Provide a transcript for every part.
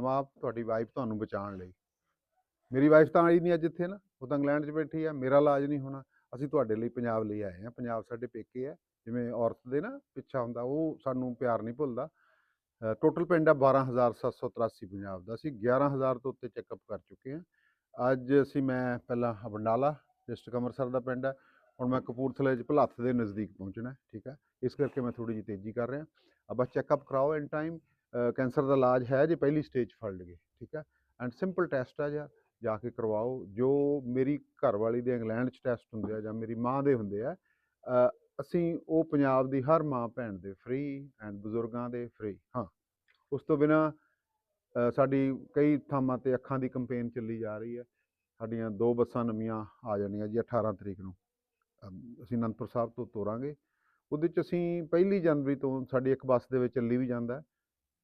ਬਾਪ ਤੁਹਾਡੀ ਵਾਈਫ ਤੁਹਾਨੂੰ ਬਚਾਉਣ ਲਈ। ਮੇਰੀ ਵਾਈਫ ਤਾਂ ਆਈ ਨਹੀਂ ਅੱਜ ਇੱਥੇ ਨਾ, ਉਹ ਤਾਂ ਇੰਗਲੈਂਡ 'ਚ ਬੈਠੀ ਆ, ਮੇਰਾ ਇਲਾਜ ਨਹੀਂ ਹੋਣਾ। ਅਸੀਂ ਤੁਹਾਡੇ ਲਈ ਪੰਜਾਬ ਲਈ ਆਏ ਆ, ਪੰਜਾਬ ਸਾਡੇ ਪੇਕੇ ਆ, ਜਿਵੇਂ ਔਰਤ ਦੇ ਨਾ ਪਿੱਛਾ ਹੁੰਦਾ, ਉਹ ਸਾਨੂੰ ਪਿਆਰ ਨਹੀਂ ਭੁੱਲਦਾ। ਟੋਟਲ ਪਿੰਡ ਆ 12783 ਪੰਜਾਬ ਦਾ, ਅਸੀਂ 11000 ਤੋਂ ਉੱਤੇ ਚੈੱਕਅਪ ਕਰ ਚੁੱਕੇ ਹਾਂ ਅੱਜ ਅਸੀਂ ਮੈਂ ਪਹਿਲਾਂ ਬੰਡਾਲਾ ਡਿਸਟ੍ਰਿਕਟ ਅੰਮ੍ਰਿਤਸਰ ਦਾ ਪਿੰਡ ਹੈ ਹੁਣ ਮੈਂ ਕਪੂਰਥਲੇ 'ਚ ਭਲੱਥ ਦੇ ਨਜ਼ਦੀਕ ਪਹੁੰਚਣਾ, ਠੀਕ ਆ? ਇਸ ਕਰਕੇ ਮੈਂ ਥੋੜੀ ਜਿਹੀ ਤੇਜ਼ੀ ਕਰ ਰਿਹਾ। ਆ ਬਸ ਚੈੱਕਅਪ ਕਰਾਓ ਇਨ ਟਾਈਮ ਕੈਂਸਰ ਦਾ ਇਲਾਜ ਹੈ ਜੇ ਪਹਿਲੀ ਸਟੇਜ ਫੜ ਲਈਏ, ਠੀਕ ਹੈ? ਐਂਡ ਸਿੰਪਲ ਟੈਸਟ ਆ ਜਾਂ ਜਾ ਕੇ ਕਰਵਾਓ, ਜੋ ਮੇਰੀ ਘਰ ਵਾਲੀ ਦੇ ਇੰਗਲੈਂਡ 'ਚ ਟੈਸਟ ਹੁੰਦੇ ਆ ਜਾਂ ਮੇਰੀ ਮਾਂ ਦੇ ਹੁੰਦੇ ਆ ਅਸੀਂ ਉਹ ਪੰਜਾਬ ਦੀ ਹਰ ਮਾਂ ਭੈਣ ਦੇ ਫ੍ਰੀ ਐਂਡ ਬਜ਼ੁਰਗਾਂ ਦੇ ਫ੍ਰੀ ਹਾਂ। ਉਸ ਤੋਂ ਬਿਨਾ ਸਾਡੀ ਕਈ ਥਾਵਾਂ ਤੇ ਅੱਖਾਂ ਦੀ ਕੰਪੇਨ ਚੱਲੀ ਜਾ ਰਹੀ ਹੈ, ਸਾਡੀਆਂ ਦੋ ਬੱਸਾਂ ਨਵੀਆਂ ਆ ਜਾਣੀਆਂ ਜੀ 18 ਤਰੀਕ ਨੂੰ। ਅਸੀਂ ਅਨੰਦਪੁਰ ਸਾਹਿਬ ਤੋਂ ਤੋਰਾਂਗੇ। ਉਹਦੇ ਚ ਅਸੀਂ ਪਹਿਲੀ ਜਨਵਰੀ ਤੋਂ ਸਾਡੀ ਇੱਕ ਬੱਸ ਦੇ ਵਿੱਚ ਚੱਲੀ ਵੀ ਜਾਂਦਾ।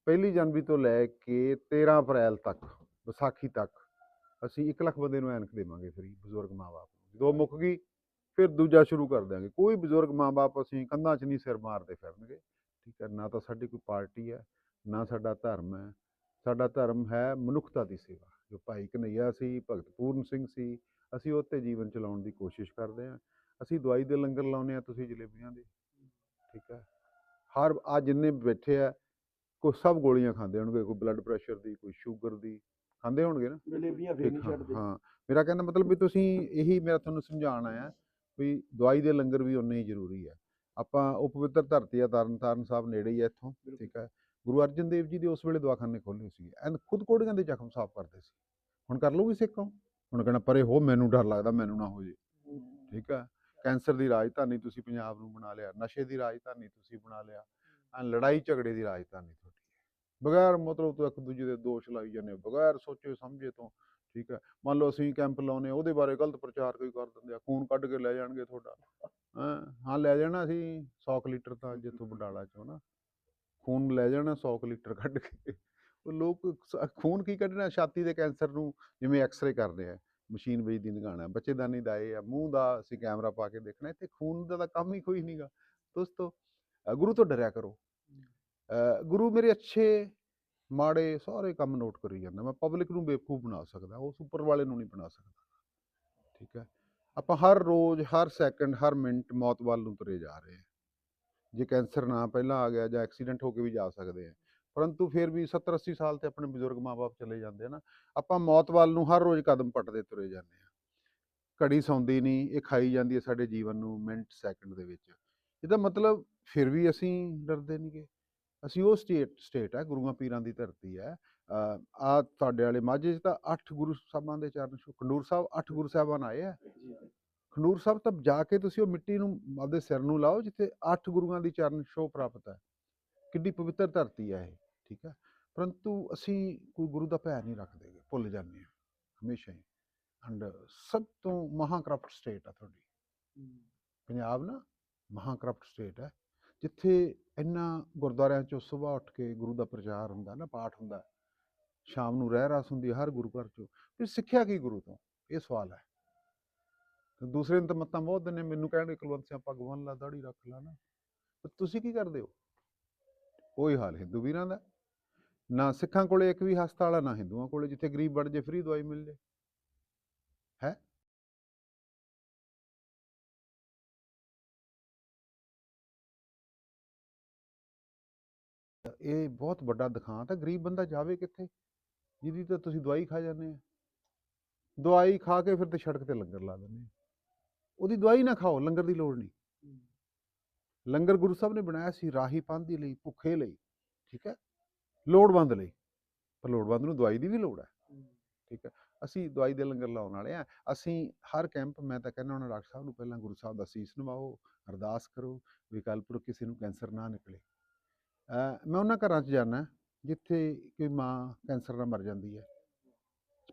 ਪਹਿਲੀ ਜਨਵਰੀ ਤੋਂ ਲੈ ਕੇ 13 ਅਪ੍ਰੈਲ ਤੱਕ, ਵਿਸਾਖੀ ਤੱਕ, ਅਸੀਂ 1 ਲੱਖ ਬੰਦੇ ਨੂੰ ਐਨਕ ਦੇਵਾਂਗੇ ਫਰੀ ਬਜ਼ੁਰਗ ਮਾਪੇ ਨੂੰ। ਜਦੋਂ ਮੁੱਕ ਗਈ, ਫਿਰ ਦੂਜਾ ਸ਼ੁਰੂ ਕਰ ਦਿਆਂਗੇ। ਕੋਈ ਬਜ਼ੁਰਗ ਮਾਪੇ ਅਸੀਂ ਕੰਧਾਂ 'ਚ ਨਹੀਂ ਸਿਰ ਮਾਰਦੇ ਫਿਰਨਗੇ। ਠੀਕ ਹੈ, ਨਾ ਤਾਂ ਸਾਡੀ ਕੋਈ ਪਾਰਟੀ ਹੈ, ਨਾ ਸਾਡਾ ਧਰਮ ਹੈ। ਸਾਡਾ ਧਰਮ ਹੈ ਮਨੁੱਖਤਾ ਦੀ ਸੇਵਾ, ਜੋ ਭਾਈ ਕਨਈਆ ਸੀ, ਭਗਤ ਪੂਰਨ ਸਿੰਘ ਸੀ, ਅਸੀਂ ਉਹ 'ਤੇ ਜੀਵਨ ਚਲਾਉਣ ਦੀ ਕੋਸ਼ਿਸ਼ ਕਰਦੇ ਹਾਂ। ਅਸੀਂ ਦਵਾਈ ਦੇ ਲੰਗਰ ਲਾਉਂਦੇ ਆ ਤੁਸੀਂ ਜਲੇਬੀਆਂ ਦੇ। ਠੀਕ ਹੈ, ਹਰ ਆ ਜਿੰਨੇ ਬੈਠੇ ਆ ਕੋਈ ਸਭ ਗੋਲੀਆਂ ਖਾਂਦੇ ਹੋਣਗੇ ਕੋਈ ਬਲੱਡ ਪ੍ਰੈਸ਼ਰ ਦੀ ਕੋਈ ਸ਼ੂਗਰ ਦੀ ਖਾਂਦੇ ਹੋਣਗੇ ਨਾ? ਜਲੇਬੀਆਂ ਫੇਰ ਨਹੀਂ ਛੱਡਦੇ। ਹਾਂ। ਮੇਰਾ ਕਹਿੰਦਾ ਮਤਲਬ ਵੀ ਤੁਸੀਂ ਇਹੀ ਮੇਰਾ ਤੁਹਾਨੂੰ ਸਮਝਾਉਣ ਆਇਆ ਵੀ ਦਵਾਈ ਦੇ ਲੰਗਰ ਵੀ ਉਨੇ ਹੀ ਜ਼ਰੂਰੀ ਹੈ ਆਪਾਂ ਉਹ ਪਵਿੱਤਰ ਧਰਤੀ ਆ ਤਰਨ ਤਾਰਨ ਸਾਹਿਬ ਨੇੜੇ ਹੀ ਆ ਇੱਥੋਂ। ਠੀਕ ਹੈ ਗੁਰੂ ਅਰਜਨ ਦੇਵ ਜੀ ਦੇ ਉਸ ਵੇਲੇ ਦਵਾਖਾਨੇ ਖੋਲ੍ਹੇ ਸੀ ਐਨ ਖੁਦ ਕੋੜੀਆਂ ਦੇ ਜ਼ਖਮ ਸਾਫ਼ ਕਰਦੇ ਸੀ। ਹੁਣ ਕਰ ਲਓਗੇ ਸਿੱਖੋਂ ਹੁਣ ਕਹਿਣਾ ਪਰੇ ਹੋ ਮੈਨੂੰ ਡਰ ਲੱਗਦਾ ਮੈਨੂੰ ਨਾ ਹੋ ਜੇ। ਠੀਕ ਹੈ ਕੈਂਸਰ ਦੀ ਰਾਜਧਾਨੀ ਤੁਸੀਂ ਪੰਜਾਬ ਨੂੰ ਬਣਾ ਲਿਆ ਨਸ਼ੇ ਦੀ ਰਾਜਧਾਨੀ ਤੁਸੀਂ ਬਣਾ ਲਿਆ। ਲੜਾਈ ਝਗੜੇ ਦੀ ਰਾਜਧਾਨੀ ਤੁਹਾਡੀ ਹੈ। ਬਗੈਰ ਮਤਲਬ ਤੋਂ ਇੱਕ ਦੂਜੇ ਦੇ ਦੋਸ਼ ਲਾਈ ਜਾਂਦੇ ਹੋ, ਬਗੈਰ ਸੋਚੇ ਸਮਝੇ ਤੋਂ, ਠੀਕ ਹੈ। ਮੰਨ ਲਓ ਅਸੀਂ ਕੈਂਪ ਲਾਉਨੇ ਉਹਦੇ ਬਾਰੇ ਗਲਤ ਪ੍ਰਚਾਰ ਕੋਈ ਕਰ ਦਿੰਦੇ ਆ, ਖੂਨ ਕੱਢ ਕੇ ਲੈ ਜਾਣਗੇ ਤੁਹਾਡਾ। ਹਾਂ ਲੈ ਜਾਣਾ ਅਸੀਂ 100 ਕੁ ਲੀਟਰ ਤਾਂ ਜਿੱਥੋਂ ਬੰਡਾਲਾ ਚੋਂ ਨਾ। ਖੂਨ ਲੈ ਜਾਣਾ 100 ਕੁ ਲੀਟਰ ਕੱਢ ਕੇ। ਉਹ ਲੋਕ ਸ- ਖੂਨ ਕੀ ਕੱਢਣਾ? ਛਾਤੀ ਦੇ ਕੈਂਸਰ ਨੂੰ ਜਿਵੇਂ ਐਕਸ-ਰੇ ਕਰਦੇ ਆ, ਮਸ਼ੀਨ ਵੇਚਦੀ ਦੀ ਬੱਚੇਦਾਨੀ ਦਾ ਇਹ ਆ, ਮੂੰਹ ਦਾ ਅਸੀਂ ਕੈਮਰਾ ਪਾ ਕੇ ਦੇਖਣਾ, ਇੱਥੇ ਖੂਨ ਦਾ ਤਾਂ ਕੰਮ ਹੀ ਕੋਈ ਨਹੀਂਗਾ ਦੋਸਤੋ ਗੁਰੂ ਤੋਂ ਡਰਿਆ ਕਰੋ। ਗੁਰੂ ਮੇਰੇ ਅੱਛੇ, ਮਾੜੇ ਸਾਰੇ ਕੰਮ ਨੋਟ ਕਰੀ ਜਾਂਦਾ। ਮੈਂ ਪਬਲਿਕ ਨੂੰ ਬੇਵਕੂਫ ਬਣਾ ਸਕਦਾ, ਉਸ ਉੱਪਰ ਵਾਲੇ ਨੂੰ ਨਹੀਂ ਬਣਾ ਸਕਦਾ। ਠੀਕ ਹੈ? ਆਪਾਂ ਹਰ ਰੋਜ਼, ਹਰ ਸੈਕਿੰਡ ਹਰ ਮਿੰਟ ਮੌਤ ਵੱਲ ਨੂੰ ਤੁਰੇ ਜਾ ਰਹੇ ਹਾਂ। ਜੇ ਕੈਂਸਰ ਨਾ ਪਹਿਲਾਂ ਆ ਗਿਆ ਜਾਂ ਐਕਸੀਡੈਂਟ ਹੋ ਕੇ ਵੀ ਜਾ ਸਕਦੇ ਆ ਪਰੰਤੂ ਫਿਰ ਵੀ 70 80 ਸਾਲ ਤੇ ਆਪਣੇ ਬਜ਼ੁਰਗ ਮਾਪੇ ਚਲੇ ਜਾਂਦੇ ਆ ਨਾ, ਆਪਾਂ ਮੌਤ ਵੱਲ ਨੂੰ ਹਰ ਰੋਜ਼ ਕਦਮ ਪੱਟਦੇ ਤੁਰੇ ਜਾਂਦੇ ਆ ਘੜੀ ਸੌਂਦੀ ਨਹੀਂ, ਇਹ ਖਾਈ ਜਾਂਦੀ ਹੈ ਸਾਡੇ ਜੀਵਨ ਨੂੰ ਮਿੰਟ ਸੈਕਿੰਡ ਦੇ ਵਿੱਚ। ਇਹਦਾ ਮਤਲਬ ਫਿਰ ਵੀ ਅਸੀਂ ਡਰਦੇ ਨਹੀਂਗੇ ਅਸੀਂ ਉਹ ਸਟੇਟ ਸਟੇਟ ਹੈ ਗੁਰੂਆਂ ਪੀਰਾਂ ਦੀ ਧਰਤੀ ਹੈ। ਆ ਤੁਹਾਡੇ ਵਾਲੇ ਮਾਝੇ 'ਚ ਤਾਂ ਅੱਠ ਗੁਰੂ ਸਾਹਿਬਾਂ ਦੇ ਚਰਨ ਛੂਹ ਖੰਡੂਰ ਸਾਹਿਬ ਅੱਠ ਗੁਰੂ ਸਾਹਿਬਾਨ ਆਏ ਆ ਖੰਡੂਰ ਸਾਹਿਬ ਤੱਕ ਜਾ ਕੇ ਤੁਸੀਂ ਉਹ ਮਿੱਟੀ ਨੂੰ ਆਪਦੇ ਸਿਰ ਨੂੰ ਲਾਓ ਜਿੱਥੇ ਅੱਠ ਗੁਰੂਆਂ ਦੀ ਚਰਨ ਛੋਹ ਪ੍ਰਾਪਤ ਹੈ। ਕਿੰਨੀ ਪਵਿੱਤਰ ਧਰਤੀ ਹੈ ਇਹ ਠੀਕ ਹੈ। ਪਰੰਤੂ ਅਸੀਂ ਕੋਈ ਗੁਰੂ ਦਾ ਭੈ ਨਹੀਂ ਰੱਖਦੇ ਗੇ, ਭੁੱਲ ਜਾਂਦੇ ਹਾਂ ਹਮੇਸ਼ਾ ਹੀ। ਐਂਡ ਸਭ ਤੋਂ ਮਹਾ ਕਰਪਟ ਸਟੇਟ ਆ ਤੁਹਾਡੀ। ਪੰਜਾਬ ਨਾ ਮਹਾ ਕਰਪਟ ਸਟੇਟ ਹੈ। ਜਿੱਥੇ ਇੰਨਾ ਗੁਰਦੁਆਰਿਆਂ ਚੋਂ ਸਵੇਰ ਉੱਠ ਕੇ ਗੁਰੂ ਦਾ ਪ੍ਰਚਾਰ ਹੁੰਦਾ ਨਾ, ਪਾਠ ਹੁੰਦਾ, ਸ਼ਾਮ ਨੂੰ ਰਹਿ ਰਾਸ ਹੁੰਦੀ ਹਰ ਗੁਰੂ ਘਰ ਚੋਂ ਫਿਰ ਸਿੱਖਿਆ ਕੀ ਗੁਰੂ ਤੋਂ? ਇਹ ਸਵਾਲ ਹੈ। ਤੇ ਦੂਸਰੇ ਨੇ ਤਾਂ ਮੱਤਾਂ ਬਹੁਤ ਦਿੰਦੇ ਮੈਨੂੰ ਕਹਿਣਗੇ ਕੁਲਵੰਤ ਸਿੰਘ ਪੱਗ ਬੰਨ ਲਾ ਦਾੜੀ ਰੱਖ ਲਾ ਨਾ। ਤੇ ਤੁਸੀਂ ਕੀ ਕਰਦੇ ਹੋ? ਕੋਈ ਹਾਲ ਹਿੰਦੂ ਵੀਰਾਂ ਦਾ। ਨਾ ਸਿੱਖਾਂ ਕੋਲੇ ਇੱਕ ਵੀ ਹਸਪਤਾਲ ਆ ਨਾ ਹਿੰਦੂਆਂ ਕੋਲੇ, ਜਿੱਥੇ ਗਰੀਬ ਬਣ ਜੇ, ਫ੍ਰੀ ਦਵਾਈ ਮਿਲ ਜੇ। ਇਹ ਬਹੁਤ ਵੱਡਾ ਦਿਖਾਂਤ ਹੈ ਗਰੀਬ ਬੰਦਾ ਜਾਵੇ ਕਿੱਥੇ? ਜਿਹਦੀ ਤਾਂ ਤੁਸੀਂ ਦਵਾਈ ਖਾ ਜਾਂਦੇ ਆ। ਦਵਾਈ ਖਾ ਕੇ ਫਿਰ ਤੇ ਸੜਕ ਤੇ ਲੰਗਰ ਲਾ ਦਿੰਦੇ ਉਹਦੀ ਦਵਾਈ ਨਾ ਖਾਓ ਲੰਗਰ ਦੀ ਲੋੜ ਨਹੀਂ। ਲੰਗਰ ਗੁਰੂ ਸਾਹਿਬ ਨੇ ਬਣਾਇਆ ਸੀ ਰਾਹੀ ਪੰਥ ਲਈ ਭੁੱਖੇ ਲਈ ਠੀਕ ਹੈ? ਲੋੜਵੰਦ ਲਈ। ਪਰ ਲੋੜਵੰਦ ਨੂੰ ਦਵਾਈ ਦੀ ਵੀ ਲੋੜ ਹੈ। ਠੀਕ ਹੈ? ਅਸੀਂ ਦਵਾਈ ਦੇ ਲੰਗਰ ਲਾਉਣ ਵਾਲੇ ਆ। ਅਸੀਂ ਹਰ ਕੈਂਪ ਮੈਂ ਤਾਂ ਕਹਿੰਦਾ ਉਹਨਾਂ ਡਾਕਟਰ ਸਾਹਿਬ ਨੂੰ ਪਹਿਲਾਂ ਗੁਰੂ ਸਾਹਿਬ ਦਾ ਸੀਸ ਨਵਾਓ ਅਰਦਾਸ ਕਰੋ ਵੀ ਕੱਲ੍ਹ ਪੁਰਖ ਕਿਸੇ ਨੂੰ ਕੈਂਸਰ ਨਾ ਨਿਕਲੇ। ਮੈਂ ਉਹਨਾਂ ਘਰਾਂ 'ਚ ਜਾਂਦਾ ਜਿੱਥੇ ਕੋਈ ਮਾਂ ਕੈਂਸਰ ਨਾਲ ਮਰ ਜਾਂਦੀ ਹੈ।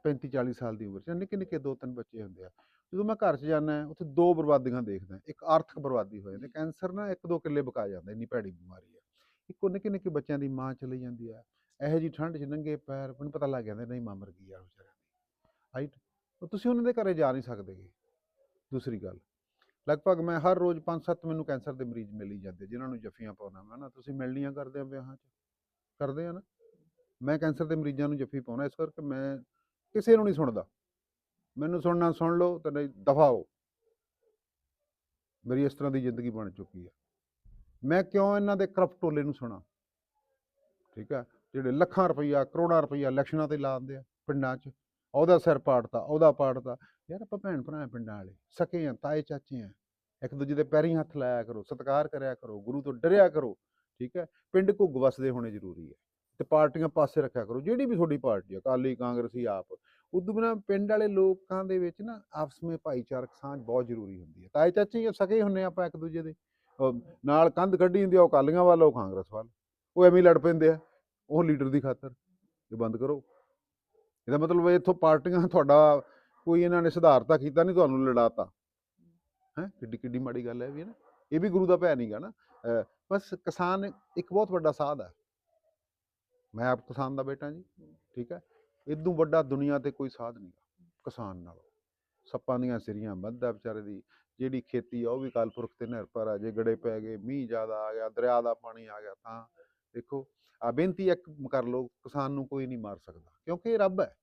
35 40 ਸਾਲ ਦੀ ਉਮਰ 'ਚ ਨਿੱਕੇ ਨਿੱਕੇ ਦੋ ਤਿੰਨ ਬੱਚੇ ਹੁੰਦੇ ਆ। ਜਦੋਂ ਮੈਂ ਘਰ 'ਚ ਜਾਂਦਾ ਉੱਥੇ ਦੋ ਬਰਬਾਦੀਆਂ ਦੇਖਦਾ ਇੱਕ ਆਰਥਿਕ ਬਰਬਾਦੀ ਹੋ ਜਾਂਦੀ ਕੈਂਸਰ ਨਾ ਇੱਕ ਦੋ ਕਿੱਲੇ ਬਕਾ ਜਾਂਦਾ ਇੰਨੀ ਭੈੜੀ ਬਿਮਾਰੀ ਹੈ। ਇੱਕੋ ਨਿੱਕੇ ਨਿੱਕੇ ਬੱਚਿਆਂ ਦੀ ਮਾਂ ਚਲੀ ਜਾਂਦੀ ਹੈ। ਇਹੋ ਜੀ ਠੰਡ 'ਚ ਨੰਗੇ ਪੈਰ ਮੈਨੂੰ ਪਤਾ ਲੱਗ ਜਾਂਦਾ, ਨਹੀਂ ਮਾਂ ਮਰ ਗਈ ਆ ਵਿਚਾਰਿਆਂ ਦੀ। ਰਾਈਟ ਤੁਸੀਂ ਉਹਨਾਂ ਦੇ ਘਰੇ ਜਾ ਨਹੀਂ ਸਕਦੇਗੇ ਦੂਸਰੀ ਗੱਲ। ਲਗਭਗ ਮੈਂ ਹਰ ਰੋਜ਼ 5-7 ਮੈਨੂੰ ਕੈਂਸਰ ਦੇ ਮਰੀਜ਼ ਮਿਲ ਹੀ ਜਾਂਦੇ ਜਿਨ੍ਹਾਂ ਨੂੰ ਜੱਫੀਆਂ ਪਾਉਣਾ ਮੈਂ ਨਾ, ਤੁਸੀਂ ਮਿਲਣੀਆਂ ਕਰਦੇ ਆ ਵਿਆਹਾਂ 'ਚ, ਕਰਦੇ ਆ ਨਾ। ਮੈਂ ਕੈਂਸਰ ਦੇ ਮਰੀਜ਼ਾਂ ਨੂੰ ਜੱਫੀ ਪਾਉਣਾ ਇਸ ਕਰਕੇ ਮੈਂ ਕਿਸੇ ਨੂੰ ਨਹੀਂ ਸੁਣਦਾ। ਮੈਨੂੰ ਸੁਣਨਾ ਸੁਣ ਲਓ ਤੇ ਨਹੀਂ ਦਫਾ ਹੋ ਮੇਰੀ ਇਸ ਤਰ੍ਹਾਂ ਦੀ ਜ਼ਿੰਦਗੀ ਬਣ ਚੁੱਕੀ ਹੈ ਮੈਂ ਕਿਉਂ ਇਹਨਾਂ ਦੇ ਕਰਪਟ ਟੋਲੇ ਨੂੰ ਸੁਣਾ? ਠੀਕ ਹੈ ਜਿਹੜੇ ਲੱਖਾਂ ਰੁਪਈਆ, ਕਰੋੜਾਂ ਰੁਪਈਆ ਇਲੈਕਸ਼ਨਾਂ ਤੇ ਲਾ ਦਿੰਦੇ ਆ ਪਿੰਡਾਂ 'ਚ। ਉਹਦਾ ਸਿਰ ਪਾੜਤਾ, ਉਹਦਾ ਪਾੜਤਾ। ਯਾਰ ਆਪਾਂ ਭੈਣ ਭਰਾ ਪਿੰਡਾਂ ਵਾਲੇ, ਸਕੇ ਆ, ਤਾਏ ਚਾਚੇ ਆ। ਇੱਕ ਦੂਜੇ ਦੇ ਪੈਰੀਂ ਹੱਥ ਲਾਇਆ ਕਰੋ, ਸਤਿਕਾਰ ਕਰਿਆ ਕਰੋ, ਗੁਰੂ ਤੋਂ ਡਰਿਆ ਕਰੋ, ਠੀਕ ਹੈ? ਪਿੰਡ ਘੁੱਗ ਵਸਦੇ ਹੋਣੇ ਜ਼ਰੂਰੀ ਹੈ ਤੇ ਪਾਰਟੀਆਂ ਪਾਸੇ ਰੱਖਿਆ ਕਰੋ, ਜਿਹੜੀ ਵੀ ਤੁਹਾਡੀ ਪਾਰਟੀ ਹੈ ਅਕਾਲੀ, ਕਾਂਗਰਸੀ, ਆਪ। ਉਦੋਂ ਬਿਨਾਂ ਪਿੰਡ ਵਾਲੇ ਲੋਕਾਂ ਦੇ ਵਿੱਚ ਨਾ ਆਪਸ ਵਿੱਚ ਭਾਈਚਾਰਕ ਸਾਂਝ ਬਹੁਤ ਜ਼ਰੂਰੀ ਹੁੰਦੀ ਹੈ। ਤਾਏ ਚਾਚੇ ਹੀ ਸਕੇ ਹੁੰਨੇ ਆਪਾਂ ਇੱਕ ਦੂਜੇ ਦੇ। ਨਾਲ ਕੰਧ ਕੱਢੀ ਹੁੰਦੀ ਆ, ਉਹ ਅਕਾਲੀਆਂ ਵੱਲ, ਉਹ ਕਾਂਗਰਸ ਵੱਲ। ਉਹ ਐਵੇਂ ਲੜ ਪੈਂਦੇ ਆ, ਉਹ ਲੀਡਰ ਦੀ ਖਾਤਰ। ਇਹ ਬੰਦ ਕਰੋ। ਇਹਦਾ ਮਤਲਬ ਇਹ ਇੱਥੋਂ ਪਾਰਟੀਆਂ ਤੁਹਾਡਾ ਕੋਈ ਇਹਨਾਂ ਨੇ ਸੁਧਾਰਤਾ ਕੀਤਾ ਨਹੀਂ, ਤੁਹਾਨੂੰ ਲੜਾਤਾ। ਹੈ? ਕਿੱਡੀ ਕਿੱਡੀ ਮਾੜੀ ਗੱਲ ਹੈ ਇਹ ਵੀ ਨਾ। ਇਹ ਵੀ ਗੁਰੂ ਦਾ ਭੈ ਨਹੀਂਗਾ ਨਾ। ਬਸ ਕਿਸਾਨ ਇੱਕ ਬਹੁਤ ਵੱਡਾ ਸਾਧ ਹੈ। ਮੈਂ ਆਪ ਕਿਸਾਨ ਦਾ ਬੇਟਾ ਜੀ, ਠੀਕ ਹੈ? ਇਦੋਂ ਵੱਡਾ ਦੁਨੀਆ ਤੇ ਕੋਈ ਸਾਧ ਨਹੀਂ ਕਿਸਾਨ ਨਾਲੋਂ। ਸੱਪਾਂ ਦੀਆਂ ਸਿਰੀਆਂ ਮੱਧਾ ਵਿਚਾਰੇ ਦੀ। ਜਿਹੜੀ ਖੇਤੀ ਆ, ਉਹ ਵੀ ਕਾਲਪੁਰਖ ਤੇ ਨਿਰਭਰ ਆ। ਜੇ ਗੜੇ ਪੈ ਗਏ, ਮੀਂਹ ਜ਼ਿਆਦਾ ਆ ਗਿਆ, ਦਰਿਆ ਦਾ ਪਾਣੀ ਆ ਗਿਆ ਤਾਂ ਦੇਖੋ। ਆ ਬੇਨਤੀ ਇੱਕ ਕਰ ਲਓ, ਕਿਸਾਨ ਨੂੰ ਕੋਈ ਨਹੀਂ ਮਾਰ ਸਕਦਾ, ਕਿਉਂਕਿ ਇਹ ਰੱਬ ਹੈ।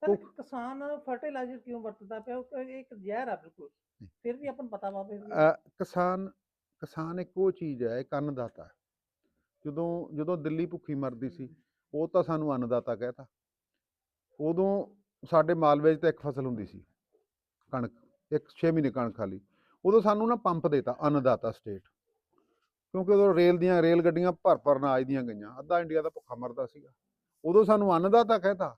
ਸਰ ਉਹ- ਕਿਸਾਨ ਫਰਟੀਲਾਈਜ਼ਰ ਕਿਉਂ ਵਰਤਦਾ ਪਿਆ? ਉਹ ਇਹ ਇੱਕ ਜ਼ਹਿਰ ਆ ਬਿਲਕੁਲ। ਫਿਰ ਵੀ ਆਪਾਂ ਨੂੰ ਪਤਾ ਵਾ ਫਿਰ ਵੀ ਅ, ਕਿਸਾਨ ਕਿਸਾਨ ਇੱਕ ਉਹ ਚੀਜ਼ ਹੈ ਇੱਕ ਅੰਨਦਾਤਾ। ਹੈ। ਜਦੋਂ ਜਦੋਂ ਦਿੱਲੀ ਭੁੱਖੀ ਮਰਦੀ ਸੀ ਉਹ ਤਾਂ ਸਾਨੂੰ ਅੰਨਦਾਤਾ ਕਹਿਤਾ। ਉਦੋਂ ਸਾਡੇ ਮਾਲਵੇ 'ਚ ਤਾਂ ਇੱਕ ਫਸਲ ਹੁੰਦੀ ਸੀ ਕਣਕ ਇੱਕ 6 ਮਹੀਨੇ ਕਣਕ ਖਾਲੀ। ਉਦੋਂ ਸਾਨੂੰ ਨਾ ਪੰਪ ਦੇਤਾ ਅੰਨਦਾਤਾ ਸਟੇਟ। ਕਿਉਂਕਿ ਉਦੋਂ ਰੇਲ ਦੀਆਂ ਰੇਲ ਗੱਡੀਆਂ ਭਰ ਭਰ ਅਨਾਜ ਦੀਆਂ ਗਈਆਂ। ਅੱਧਾ ਇੰਡੀਆ ਦਾ ਭੁੱਖਾ ਮਰਦਾ ਸੀਗਾ। ਉਦੋਂ ਸਾਨੂੰ ਅੰਨਦਾਤਾ ਕਹਿਤਾ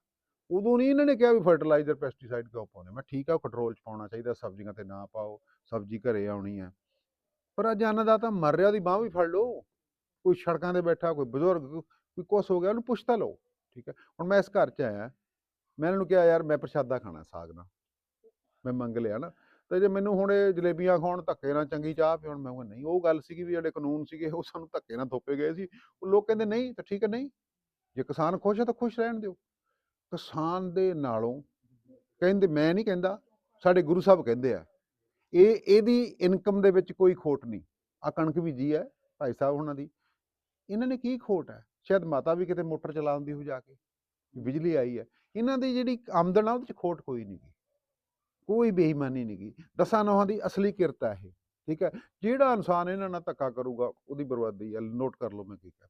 ਉਦੋਂ ਨਹੀਂ ਇਹਨਾਂ ਨੇ ਕਿਹਾ ਵੀ ਫਰਟੀਲਾਈਜ਼ਰ ਪੈਸਟੀਸਾਈਡ ਕਿਉਂ ਪਾਉਂਦੇ? ਮੈਂ ਠੀਕ ਆ ਕੰਟਰੋਲ 'ਚ ਪਾਉਣਾ ਚਾਹੀਦਾ, ਸਬਜ਼ੀਆਂ ਤੇ ਨਾ ਪਾਓ, ਸਬਜ਼ੀ ਘਰੇ ਆਉਣੀ ਹੈ ਪਰ ਅੱਜ ਅੰਨਦਾਤਾ ਮਰ ਰਿਹਾ ਦੀ ਬਾਹ ਵੀ ਫੜ ਲਓ। ਕੋਈ ਸੜਕਾਂ ਤੇ ਬੈਠਾ, ਕੋਈ ਬਜ਼ੁਰਗ, ਕੋਈ ਕੁਛ ਹੋ ਗਿਆ, ਉਹਨੂੰ ਪੁੱਛ ਤਾਂ ਲਓ, ਠੀਕ ਹੈ ਹੁਣ ਮੈਂ ਇਸ ਘਰ 'ਚ ਆਇਆ, ਮੈਂ ਇਹਨਾਂ ਨੂੰ ਕਿਹਾ, ਯਾਰ, ਮੈਂ ਪ੍ਰਸ਼ਾਦਾ ਖਾਣਾ ਸਾਗ ਨਾਲ। ਮੈਂ ਮੰਗ ਲਿਆ ਨਾ। ਤੇ ਜੇ ਮੈਨੂੰ ਹੁਣ ਇਹ ਜਲੇਬੀਆਂ ਖਾਣ ਧੱਕੇ ਨਾਲ ਚੰਗੀ ਚਾਹ ਪਿਉਣ, ਮੈਂ ਕਿਹਾ ਨਹੀਂ, ਉਹ ਗੱਲ ਸੀਗੀ ਵੀ ਜਿਹੜੇ ਕਾਨੂੰਨ ਸੀਗੇ, ਉਹ ਸਾਨੂੰ ਧੱਕੇ ਨਾਲ ਥੋਪੇ ਗਏ ਸੀ। ਉਹ ਲੋਕ ਕਹਿੰਦੇ, ਨਹੀਂ, ਤਾਂ ਠੀਕ ਹੈ ਨਹੀਂ। ਜੇ ਕਿਸਾਨ ਖੁਸ਼ ਹੈ ਤਾਂ ਖੁਸ਼ ਰਹਿਣ ਦਿਓ। ਕਿਸਾਨ ਦੇ ਨਾਲੋਂ ਕਹਿੰਦੇ, ਮੈਂ ਨਹੀਂ ਕਹਿੰਦਾ, ਸਾਡੇ ਗੁਰੂ ਸਾਹਿਬ ਕਹਿੰਦੇ ਆ, ਇਹ, ਇਹਦੀ ਇਨਕਮ ਦੇ ਵਿੱਚ ਕੋਈ ਖੋਟ ਨਹੀਂ। ਆ ਕਣਕ ਬੀਜੀ ਹੈ, ਭਾਈ ਸਾਹਿਬ ਉਹਨਾਂ ਦੀ। ਇਹਨਾਂ ਨੇ ਕੀ ਖੋਟ ਹੈ? ਸ਼ਾਇਦ ਮਾਤਾ ਵੀ ਕਿਤੇ ਮੋਟਰ ਚਲਾਉਂਦੀ ਹੋ ਜਾ ਕੇ, ਬਿਜਲੀ ਆਈ ਹੈ। ਇਹਨਾਂ ਦੀ ਜਿਹੜੀ ਆਮਦਨ ਆ, ਉਹਦੇ ਚ ਖੋਟ ਕੋਈ ਨਹੀਂ ਕੋਈ ਬੇਈਮਾਨੀ ਨਹੀਂ ਗੀ। ਦਸਾਂ ਨੌਹਾਂ ਦੀ ਅਸਲੀ ਕਿਰਤ ਹੈ ਇਹ, ਠੀਕ ਹੈ? ਜਿਹੜਾ ਇਨਸਾਨ ਇਹਨਾਂ ਨਾਲ ਧੱਕਾ ਕਰੂਗਾ, ਉਹਦੀ ਬਰਬਾਦੀ ਹੈ ਨੋਟ ਕਰ ਲਓ ਮੈਂ ਕੀ ਕਹਤਾ।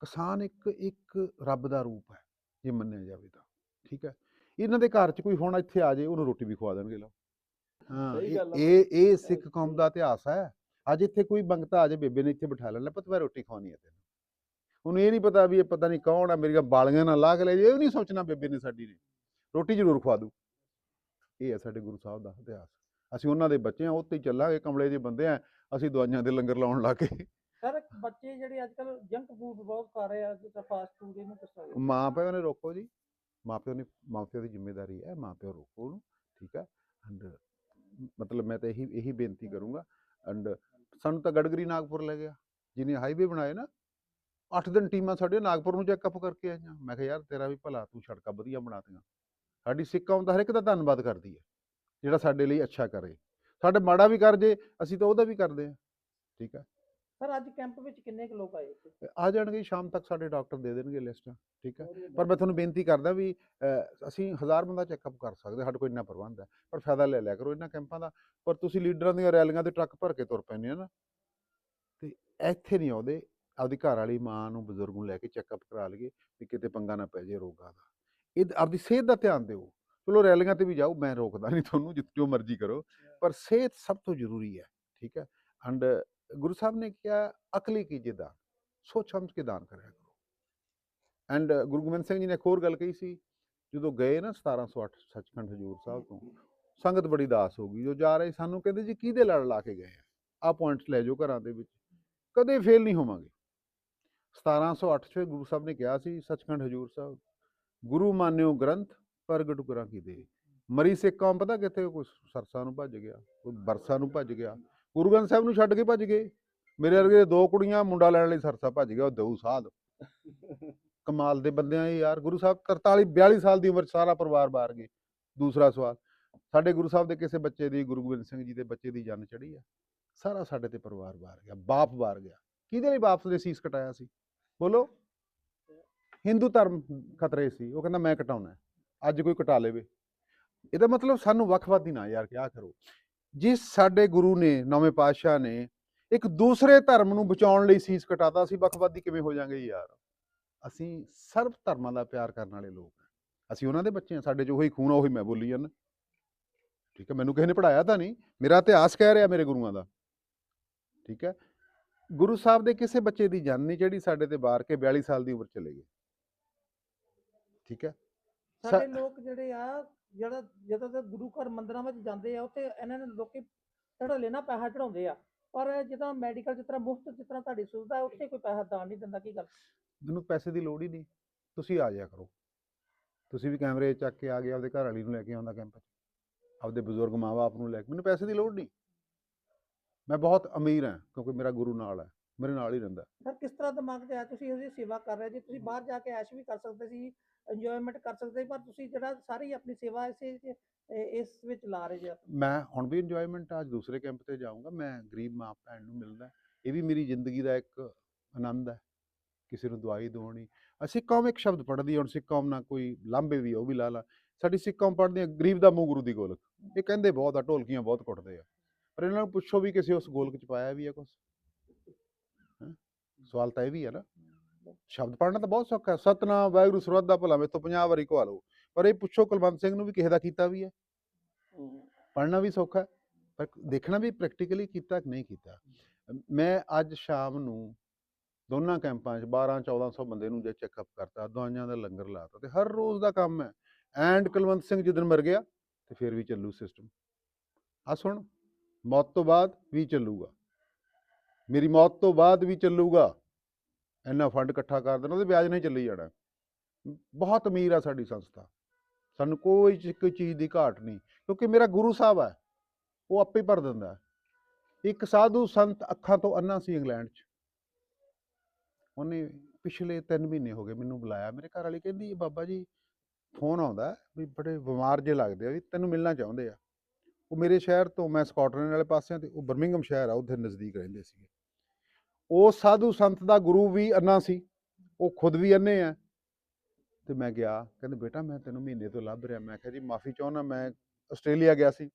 ਕਿਸਾਨ ਇੱਕ ਇੱਕ ਰੱਬ ਦਾ ਰੂਪ ਹੈ। ਜੇ ਮੰਨਿਆ ਜਾਵੇ ਤਾਂ ਠੀਕ ਹੈ? ਇਹਨਾਂ ਦੇ ਘਰ 'ਚ ਕੋਈ ਹੁਣ ਇੱਥੇ ਆ ਜਾਏ ਉਹਨੂੰ ਰੋਟੀ ਵੀ ਖਵਾ ਦੇਣਗੇ ਲਓ। ਹਾਂ ਇਹ-। ਇਹ ਸਿੱਖ ਕੌਮ ਦਾ ਇਤਿਹਾਸ ਹੈ। ਅੱਜ ਇੱਥੇ ਕੋਈ ਬੰਗਤਾ ਆ ਜਾਏ ਬੇਬੇ ਨੇ ਇੱਥੇ ਬਿਠਾ ਲੈਣਾ ਪਤਾ ਰੋਟੀ ਖਵਾਉਣੀ ਹੈ ਤੈਨੂੰ। ਉਹਨੂੰ ਇਹ ਨਹੀਂ ਪਤਾ ਵੀ ਇਹ ਪਤਾ ਨਹੀਂ ਕੌਣ ਆ ਮੇਰੀਆਂ ਬਾਲੀਆਂ ਨਾਲ ਲਾ ਕੇ ਲੈ ਜੇ ਇਹ ਨਹੀਂ ਸੋਚਣਾ ਬੇਬੇ ਨੇ ਸਾਡੀ ਨੇ। ਰੋਟੀ ਜ਼ਰੂਰ ਖਵਾ ਦੂ। ਇਹ ਹੈ ਸਾਡੇ ਗੁਰੂ ਸਾਹਿਬ ਦਾ ਇਤਿਹਾਸ। ਅਸੀਂ ਉਹਨਾਂ ਦੇ ਬੱਚੇ ਆ ਉੱਤੇ ਹੀ ਚੱਲਾਂਗੇ ਕਮਲੇ ਜਿਹੇ ਬੰਦੇ ਆ ਅਸੀਂ ਦਵਾਈਆਂ ਦੇ ਲੰਗਰ ਲਾਉਣ ਲੱਗੇ ਸਰ ਬੱਚੇ ਜਿਹੜੇ ਅੱਜ ਕੱਲ ਜੰਕ ਫੂਡ ਬਹੁਤ ਖਾ ਰਹੇ ਆ ਜਿਵੇਂ ਫਾਸਟ ਫੂਡ ਇਹਨੂੰ ਕਿਸ ਤਰ੍ਹਾਂ ਮਾਂ ਪਿਓ ਨੇ ਰੋਕੋ ਜੀ। ਮਾਂ ਪਿਓ ਨੇ, ਮਾਂ ਪਿਓ ਦੀ ਜ਼ਿੰਮੇਵਾਰੀ ਹੈ, ਮਾਂ ਪਿਓ ਰੋਕੋ ਉਹਨੂੰ, ਠੀਕ ਹੈ? ਐਂਡ ਮਤਲਬ ਮੈਂ ਤਾਂ ਇਹੀ ਇਹੀ ਬੇਨਤੀ ਕਰੂੰਗਾ। ਐਂਡ ਸਾਨੂੰ ਤਾਂ ਗੜਗਰੀ ਨਾਗਪੁਰ ਲੈ ਗਿਆ। ਜਿਹਨੇ ਹਾਈਵੇ ਬਣਾਏ ਨਾ 8 ਦਿਨ ਟੀਮਾਂ ਸਾਡੇ ਨਾਗਪੁਰ ਨੂੰ ਚੈੱਕਅਪ ਕਰਕੇ ਆਈਆਂ। ਮੈਂ ਕਿਹਾ, ਯਾਰ ਤੇਰਾ ਵੀ ਭਲਾ, ਤੂੰ ਸੜਕਾਂ ਵਧੀਆ ਬਣਾ ਬਣਾਤੀਆਂ। ਸਾਡੀ ਸਿੱਖ ਕੌਮ ਤਾਂ ਹਰ ਇੱਕ ਦਾ ਧੰਨਵਾਦ ਕਰਦੀ ਹੈ, ਜਿਹੜਾ ਸਾਡੇ ਲਈ ਅੱਛਾ ਕਰੇ। ਸਾਡੇ ਮਾੜਾ ਵੀ ਕਰ ਜੇ, ਅਸੀਂ ਤਾਂ ਉਹਦਾ ਵੀ ਕਰਦੇ ਹਾਂ, ਠੀਕ ਹੈ? ਸਰ ਅੱਜ ਕੈਂਪ ਵਿੱਚ ਕਿੰਨੇ ਕੁ ਲੋਕ ਆਏ ਇੱਥੇ? ਆ ਜਾਣਗੇ ਸ਼ਾਮ ਤੱਕ ਸਾਡੇ ਡਾਕਟਰ ਦੇ ਦੇਣਗੇ ਲਿਸਟ ਠੀਕ ਹੈ। ਪਰ ਮੈਂ ਤੁਹਾਨੂੰ ਬੇਨਤੀ ਕਰਦਾ ਵੀ ਅਹ, ਅਸੀਂ ਹਜ਼ਾਰ ਬੰਦਾ ਚੈੱਕਅਪ ਕਰ ਸਕਦੇ ਸਾਡੇ ਕੋਲ ਇੰਨਾ ਪ੍ਰਬੰਧ ਹੈ ਪਰ ਫਾਇਦਾ ਲੈ ਲਿਆ ਕਰੋ ਇਹਨਾਂ ਕੈਂਪਾਂ ਦਾ। ਪਰ ਤੁਸੀਂ ਲੀਡਰਾਂ ਦੀਆਂ ਰੈਲੀਆਂ ਤੇ ਟਰੱਕ ਭਰ ਕੇ ਤੁਰ ਪੈਂਦੇ ਆ ਨਾ। ਤੇ ਇੱਥੇ ਨਹੀਂ ਆਉਂਦੇ ਆਪਦੀ ਘਰ ਵਾਲੀ ਮਾਂ ਨੂੰ ਬਜ਼ੁਰਗ ਨੂੰ ਲੈ ਕੇ ਚੈੱਕਅਪ ਕਰਾ ਲਈਏ ਵੀ ਕਿਤੇ ਪੰਗਾ ਨਾ ਪੈ ਜੇ ਰੋਗਾਂ ਦਾ। ਇਹ ਆਪਦੀ ਸਿਹਤ ਦਾ ਧਿਆਨ ਦਿਓ। ਚਲੋ ਰੈਲੀਆਂ ਤੇ ਵੀ ਜਾਓ ਮੈਂ ਰੋਕਦਾ ਨਹੀਂ ਤੁਹਾਨੂੰ ਜਿ- ਜੋ ਮਰਜ਼ੀ ਕਰੋ ਪਰ ਸਿਹਤ ਸਭ ਤੋਂ ਜ਼ਰੂਰੀ ਹੈ ਠੀਕ ਹੈ। ਐਂਡ ਗੁਰੂ ਸਾਹਿਬ ਨੇ ਕਿਹਾ ਅਕਲੀ ਕੀਜੇ ਦਾਨ ਸੋਚ ਸਮਝ ਕੇ ਦਾਨ ਕਰਿਆ ਕਰੋ ਐਂਡ ਗੁਰੂ ਗੋਬਿੰਦ ਸਿੰਘ ਜੀ ਨੇ ਇੱਕ ਹੋਰ ਗੱਲ ਕਹੀ ਸੀ ਜਦੋਂ ਗਏ ਨਾ 1708 ਸੱਚਖੰਡ ਹਜੂਰ ਸਾਹਿਬ ਤੋਂ ਸੰਗਤ ਬੜੀ ਦਾਸ ਹੋ ਗਈ ਜੋ ਜਾ ਰਹੇ ਸਾਨੂੰ ਕਹਿੰਦੇ ਜੀ ਕਿਹਦੇ ਲੜ ਲਾ ਕੇ ਗਏ ਆ ਆ ਪੁਆਇੰਟਸ ਲੈ ਜਾਓ ਘਰਾਂ ਦੇ ਵਿੱਚ ਕਦੇ ਫੇਲ ਨਹੀਂ ਹੋਵਾਂਗੇ 1708 ਚ ਗੁਰੂ ਸਾਹਿਬ ਨੇ ਕਿਹਾ ਸੀ ਸੱਚਖੰਡ ਹਜੂਰ ਸਾਹਿਬ ਗੁਰੂ ਮਾਨਿਓ ਗ੍ਰੰਥ ਪ੍ਰਗਟ ਕਰਾਂ ਕੀ ਦੇ ਮਰੀ ਸਿੱਖ ਕੌਮ ਪਤਾ ਕਿੱਥੇ ਕੋਈ ਸਰਸਾ ਨੂੰ ਭੱਜ ਗਿਆ ਕੋਈ ਬਰਸਾ ਨੂੰ ਭੱਜ ਗਿਆ ਗੁਰੂ ਗ੍ਰੰਥ ਸਾਹਿਬ ਨੂੰ ਛੱਡ ਕੇ ਭੱਜ ਗਏ। ਮੇਰੇ ਵਰਗੇ ਦੋ ਕੁੜੀਆਂ ਮੁੰਡਾ ਲੈਣ ਲਈ ਸਰਸਾ ਭੱਜ ਗਿਆ, ਉਹ ਦਊ ਸਾਧ। ਕਮਾਲ ਦੇ ਬੰਦੇ ਆ ਯਾਰ, ਗੁਰੂ ਸਾਹਿਬ 43 42 ਸਾਲ ਦੀ ਉਮਰ ਸਾਰਾ ਪਰਿਵਾਰ ਬਾਹਰ ਗਏ। ਦੂਸਰਾ ਸਵਾਲ, ਸਾਡੇ ਗੁਰੂ ਸਾਹਿਬ ਦੇ ਕਿਸੇ ਬੱਚੇ ਦੀ, ਗੁਰੂ ਗੋਬਿੰਦ ਸਿੰਘ ਜੀ ਦੇ ਬੱਚੇ ਦੀ ਜਨ ਚੜੀ ਆ? ਸਾਰਾ ਸਾਡੇ ਤੇ ਪਰਿਵਾਰ ਬਾਹਰ ਗਿਆ, ਬਾਪ ਬਾਹਰ ਗਿਆ। ਕਿਹਦੇ ਲਈ ਬਾਪ ਦੇ ਸੀਸ ਕਟਾਇਆ ਸੀ? ਬੋਲੋ। ਹਿੰਦੂ ਧਰਮ ਖਤਰੇ ਸੀ, ਉਹ ਕਹਿੰਦਾ ਮੈਂ ਕਟਾਉਣਾ ਅੱਜ ਕੋਈ ਕਟਾ ਲੇਵੇ। ਇਹਦਾ ਮਤਲਬ ਸਾਨੂੰ ਵੱਖਵਾਦੀ ਨਾ ਯਾਰ, ਕਿਆ ਕਰੋ। ਜਿਸ ਸਾਡੇ ਗੁਰੂ ਨੇ, ਨਵੇਂ ਪਾਤਸ਼ਾਹ ਨੇ ਇੱਕ ਦੂਸਰੇ ਧਰਮ ਨੂੰ ਬਚਾਉਣ ਲਈ ਸੀਸ ਕਟਾਤਾ ਅਸੀਂ ਵੱਖਵਾਦੀ ਕਿਵੇਂ ਹੋ ਜਾਾਂਗੇ ਯਾਰ? ਅਸੀਂ ਸਰਬ ਧਰਮਾਂ ਦਾ ਪਿਆਰ ਕਰਨ ਵਾਲੇ ਲੋਕ ਹਾਂ। ਅਸੀਂ ਉਹਨਾਂ ਦੇ ਬੱਚੇ ਹਾਂ, ਸਾਡੇ 'ਚ ਉਹੀ ਖੂਨ ਆ, ਉਹੀ ਮੈਂ ਬੋਲੀ ਜਾਂਦਾ। ਠੀਕ ਹੈ, ਮੈਨੂੰ ਕਿਸੇ ਨੇ ਪੜਾਇਆ ਤਾਂ ਨਹੀਂ। ਮੇਰਾ ਇਤਿਹਾਸ ਕਹਿ ਰਿਹਾ ਮੇਰੇ ਗੁਰੂਆਂ ਦਾ। ਠੀਕ ਹੈ, ਗੁਰੂ ਸਾਹਿਬ ਦੇ ਕਿਸੇ ਬੱਚੇ ਦੀ ਜਾਨ ਨਹੀਂ ਜਿਹੜੀ ਸਾਡੇ ਤੇ ਬਾਰ ਕੇ 42 ਸਾਲ ਦੀ ਉਮਰ ਚਲੇ ਗਏ ਠੀਕ ਹੈ ਸਾਡੇ ਲੋਕ ਜਿਹੜੇ ਆ ਜਿਹੜਾ ਜਦੋਂ ਤੇ ਗੁਰੂ ਘਰ ਮੰਦਿਰਾਂ ਵਿੱਚ ਜਾਂਦੇ ਆ ਉੱਥੇ ਇਹਨਾਂ ਨੇ ਲੋਕੀ ਚੜ੍ਹਲੇ ਨਾ ਪੈਸਾ ਚੜਾਉਂਦੇ ਆ। ਪਰ ਜਦੋਂ ਮੈਡੀਕਲ ਜਿਸ ਤਰ੍ਹਾਂ ਮੁਫਤ ਜਿਸ ਤਰ੍ਹਾਂ ਤੁਹਾਡੀ ਸੁਵਿਧਾ ਉੱਥੇ ਕੋਈ ਪੈਸਾ ਦਾਨ ਨਹੀਂ ਦਿੰਦਾ ਕੀ ਗੱਲ? ਮੈਨੂੰ ਪੈਸੇ ਦੀ ਲੋੜ ਹੀ ਨਹੀਂ। ਤੁਸੀਂ ਆ ਜਾਇਆ ਕਰੋ। ਤੁਸੀਂ ਵੀ ਕੈਮਰੇ ਚੱਕ ਕੇ ਆ ਗਏ ਆਪਦੇ ਘਰ ਵਾਲੀ ਨੂੰ ਲੈ ਕੇ ਆਉਂਦਾ ਕੈਂਪ 'ਚ। ਆਪਦੇ ਬਜ਼ੁਰਗ ਮਾਂ-ਬਾਪ ਨੂੰ ਲੈ ਕੇ। ਮੈਨੂੰ ਪੈਸੇ ਦੀ ਲੋੜ ਨਹੀਂ। ਮੈਂ ਬਹੁਤ ਅਮੀਰ ਹਾਂ ਕਿਉਂਕਿ ਮੇਰਾ ਗੁਰੂ ਨਾਲ ਹੈ। ਮੇਰੇ ਨਾਲ ਹੀ ਰਹਿੰਦਾ। ਸਰ ਕਿਸ ਤਰ੍ਹਾਂ ਦਿਮਾਗ ਤੇ ਆ ਤੁਸੀਂ ਉਹਦੀ ਸੇਵਾ ਕਰ ਰਹੇ ਜੀ ਤੁਸੀਂ ਬਾਹਰ ਜਾ ਕੇ ਐਸ਼ ਵੀ ਕਰ ਸਕਦੇ ਸੀ ਇੰਜੋਇਮੈਂਟ ਕਰ ਸਕਦੇ ਪਰ ਤੁਸੀਂ ਜਿਹੜਾ ਸਾਰੀ ਆਪਣੀ ਸੇਵਾ ਇਸੇ ਚ- ਇਹ- ਇਸ ਵਿੱਚ ਲਾ ਰਹੇ ਜੀ ਮੈਂ ਹੁਣ ਵੀ ਇੰਜੋਇਮੈਂਟ ਅੱਜ ਦੂਸਰੇ ਕੈਂਪ ਤੇ ਜਾਊਂਗਾ ਮੈਂ ਗਰੀਬ ਮਾਂ ਭੈਣ ਨੂੰ ਮਿਲਦਾ ਇਹ ਵੀ ਮੇਰੀ ਜ਼ਿੰਦਗੀ ਦਾ ਇੱਕ ਆਨੰਦ ਹੈ। ਕਿਸੇ ਨੂੰ ਦਵਾਈ ਦਵਾਉਣੀ ਅਸੀਂ ਕੌਮ ਇੱਕ ਸ਼ਬਦ ਪੜ੍ਹਦੀ ਹੁਣ ਸਿੱਖ ਕੌਮ ਨਾਲ ਕੋਈ ਲਾਂਭੇ ਵੀ ਆ, ਉਹ ਵੀ ਲਾ ਲਾ। ਸਾਡੀ ਸਿੱਖ ਕੌਮ ਪੜ੍ਹਦੀ ਆ ਗਰੀਬ ਦਾ ਮੂੰਹ ਗੁਰੂ ਦੀ ਗੋਲਕ। ਇਹ ਕਹਿੰਦੇ ਬਹੁਤ ਆ ਢੋਲਕੀਆਂ ਬਹੁਤ ਕੁੱਟਦੇ ਆ। ਪਰ ਇਹਨਾਂ ਨੂੰ ਪੁੱਛੋ ਵੀ ਕਿਸੇ ਉਸ ਗੋਲਕ ਚ ਪਾਇਆ ਵੀ ਆ ਕੁਛ? ਹੈਂ? ਸਵਾਲ ਤਾਂ ਇਹ ਵੀ ਹੈ ਨਾ। ਸ਼ਬਦ ਪੜ੍ਹਨਾ ਤਾਂ ਬਹੁਤ ਸੌਖਾ ਹੈ। ਸਤਨਾਮ ਵਾਹਿਗੁਰੂ ਸਰਬੱਤ ਦਾ ਭਲਾ ਮੇਰੇ ਤੋਂ 50 ਵਾਰੀ ਕਹਾ ਲਓ। ਪਰ ਇਹ ਪੁੱਛੋ ਕੁਲਵੰਤ ਸਿੰਘ ਨੂੰ ਵੀ ਕਿਸੇ ਦਾ ਕੀਤਾ ਵੀ ਹੈ? ਪੜ੍ਹਨਾ ਵੀ ਸੌਖਾ ਪਰ ਦੇਖਣਾ ਵੀ ਪ੍ਰੈਕਟੀਕਲੀ ਕੀਤਾ ਕਿ ਨਹੀਂ ਕੀਤਾ। ਮੈਂ ਅੱਜ ਸ਼ਾਮ ਨੂੰ ਦੋਨਾਂ ਕੈਂਪਾਂ 'ਚ 12 1400 ਬੰਦੇ ਨੂੰ ਜੇ ਚੈੱਕਅਪ ਕਰਤਾ ਦਵਾਈਆਂ ਦਾ ਲੰਗਰ ਲਾਤਾ ਤੇ ਹਰ ਰੋਜ਼ ਦਾ ਕੰਮ ਹੈ। ਐਂਡ ਕੁਲਵੰਤ ਸਿੰਘ ਜਿੱਦਣ ਮਰ ਗਿਆ ਤੇ ਫਿਰ ਵੀ ਚੱਲੂ ਸਿਸਟਮ ਆ ਸੁਣ ਮੌਤ ਤੋਂ ਬਾਅਦ ਵੀ ਚੱਲੂਗਾ। ਮੇਰੀ ਮੌਤ ਤੋਂ ਬਾਅਦ ਵੀ ਚੱਲੂਗਾ। ਇੰਨਾ ਫੰਡ ਇਕੱਠਾ ਕਰ ਦੇਣਾ ਉਹਦੇ ਵਿਆਜ ਨਹੀਂ ਚੱਲੀ ਜਾਣਾ। ਬਹੁਤ ਅਮੀਰ ਆ ਸਾਡੀ ਸੰਸਥਾ। ਸਾਨੂੰ ਕੋਈ ਕੋਈ ਚੀਜ਼ ਦੀ ਘਾਟ ਨਹੀਂ, ਕਿਉਂਕਿ ਮੇਰਾ ਗੁਰੂ ਸਾਹਿਬ ਹੈ ਉਹ ਆਪੇ ਭਰ ਦਿੰਦਾ। ਇੱਕ ਸਾਧੂ ਸੰਤ ਅੱਖਾਂ ਤੋਂ ਅੰਨਾ ਸੀ ਇੰਗਲੈਂਡ 'ਚ। ਉਹਨੇ ਪਿਛਲੇ 3 ਮਹੀਨੇ ਹੋ ਗਏ ਮੈਨੂੰ ਬੁਲਾਇਆ। ਮੇਰੇ ਘਰ ਵਾਲੀ ਕਹਿੰਦੀ ਬਾਬਾ ਜੀ, ਫੋਨ ਆਉਂਦਾ ਵੀ ਬੜੇ ਬਿਮਾਰ ਜੇ ਲੱਗਦੇ ਆ ਵੀ ਤੈਨੂੰ ਮਿਲਣਾ ਚਾਹੁੰਦੇ ਆ। ਉਹ ਮੇਰੇ ਸ਼ਹਿਰ ਤੋਂ, ਮੈਂ ਸਕਾਟਲੈਂਡ ਵਾਲੇ ਪਾਸਿਆਂ ਆ ਤੇ, ਉਹ ਬਰਮਿੰਗਮ ਸ਼ਹਿਰ ਆ ਉੱਥੇ ਨਜ਼ਦੀਕ ਰਹਿੰਦੇ ਸੀਗੇ। ਉਹ ਸਾਧੂ ਸੰਤ ਦਾ ਗੁਰੂ ਵੀ ਅੰਨਾ ਸੀ, ਉਹ ਖੁਦ ਵੀ ਅੰਨੇ ਆ। ਤੇ ਮੈਂ ਗਿਆ, ਕਹਿੰਦੇ, ਬੇਟਾ, ਮੈਂ ਤੈਨੂੰ ਮਹੀਨੇ ਤੋਂ ਲੱਭ ਰਿਹਾ। ਮੈਂ ਕਿਹਾ, ਜੀ, ਮਾਫੀ ਚਾਹੁੰਦਾ, ਮੈਂ ਆਸਟ੍ਰੇਲੀਆ ਗਿਆ ਸੀ।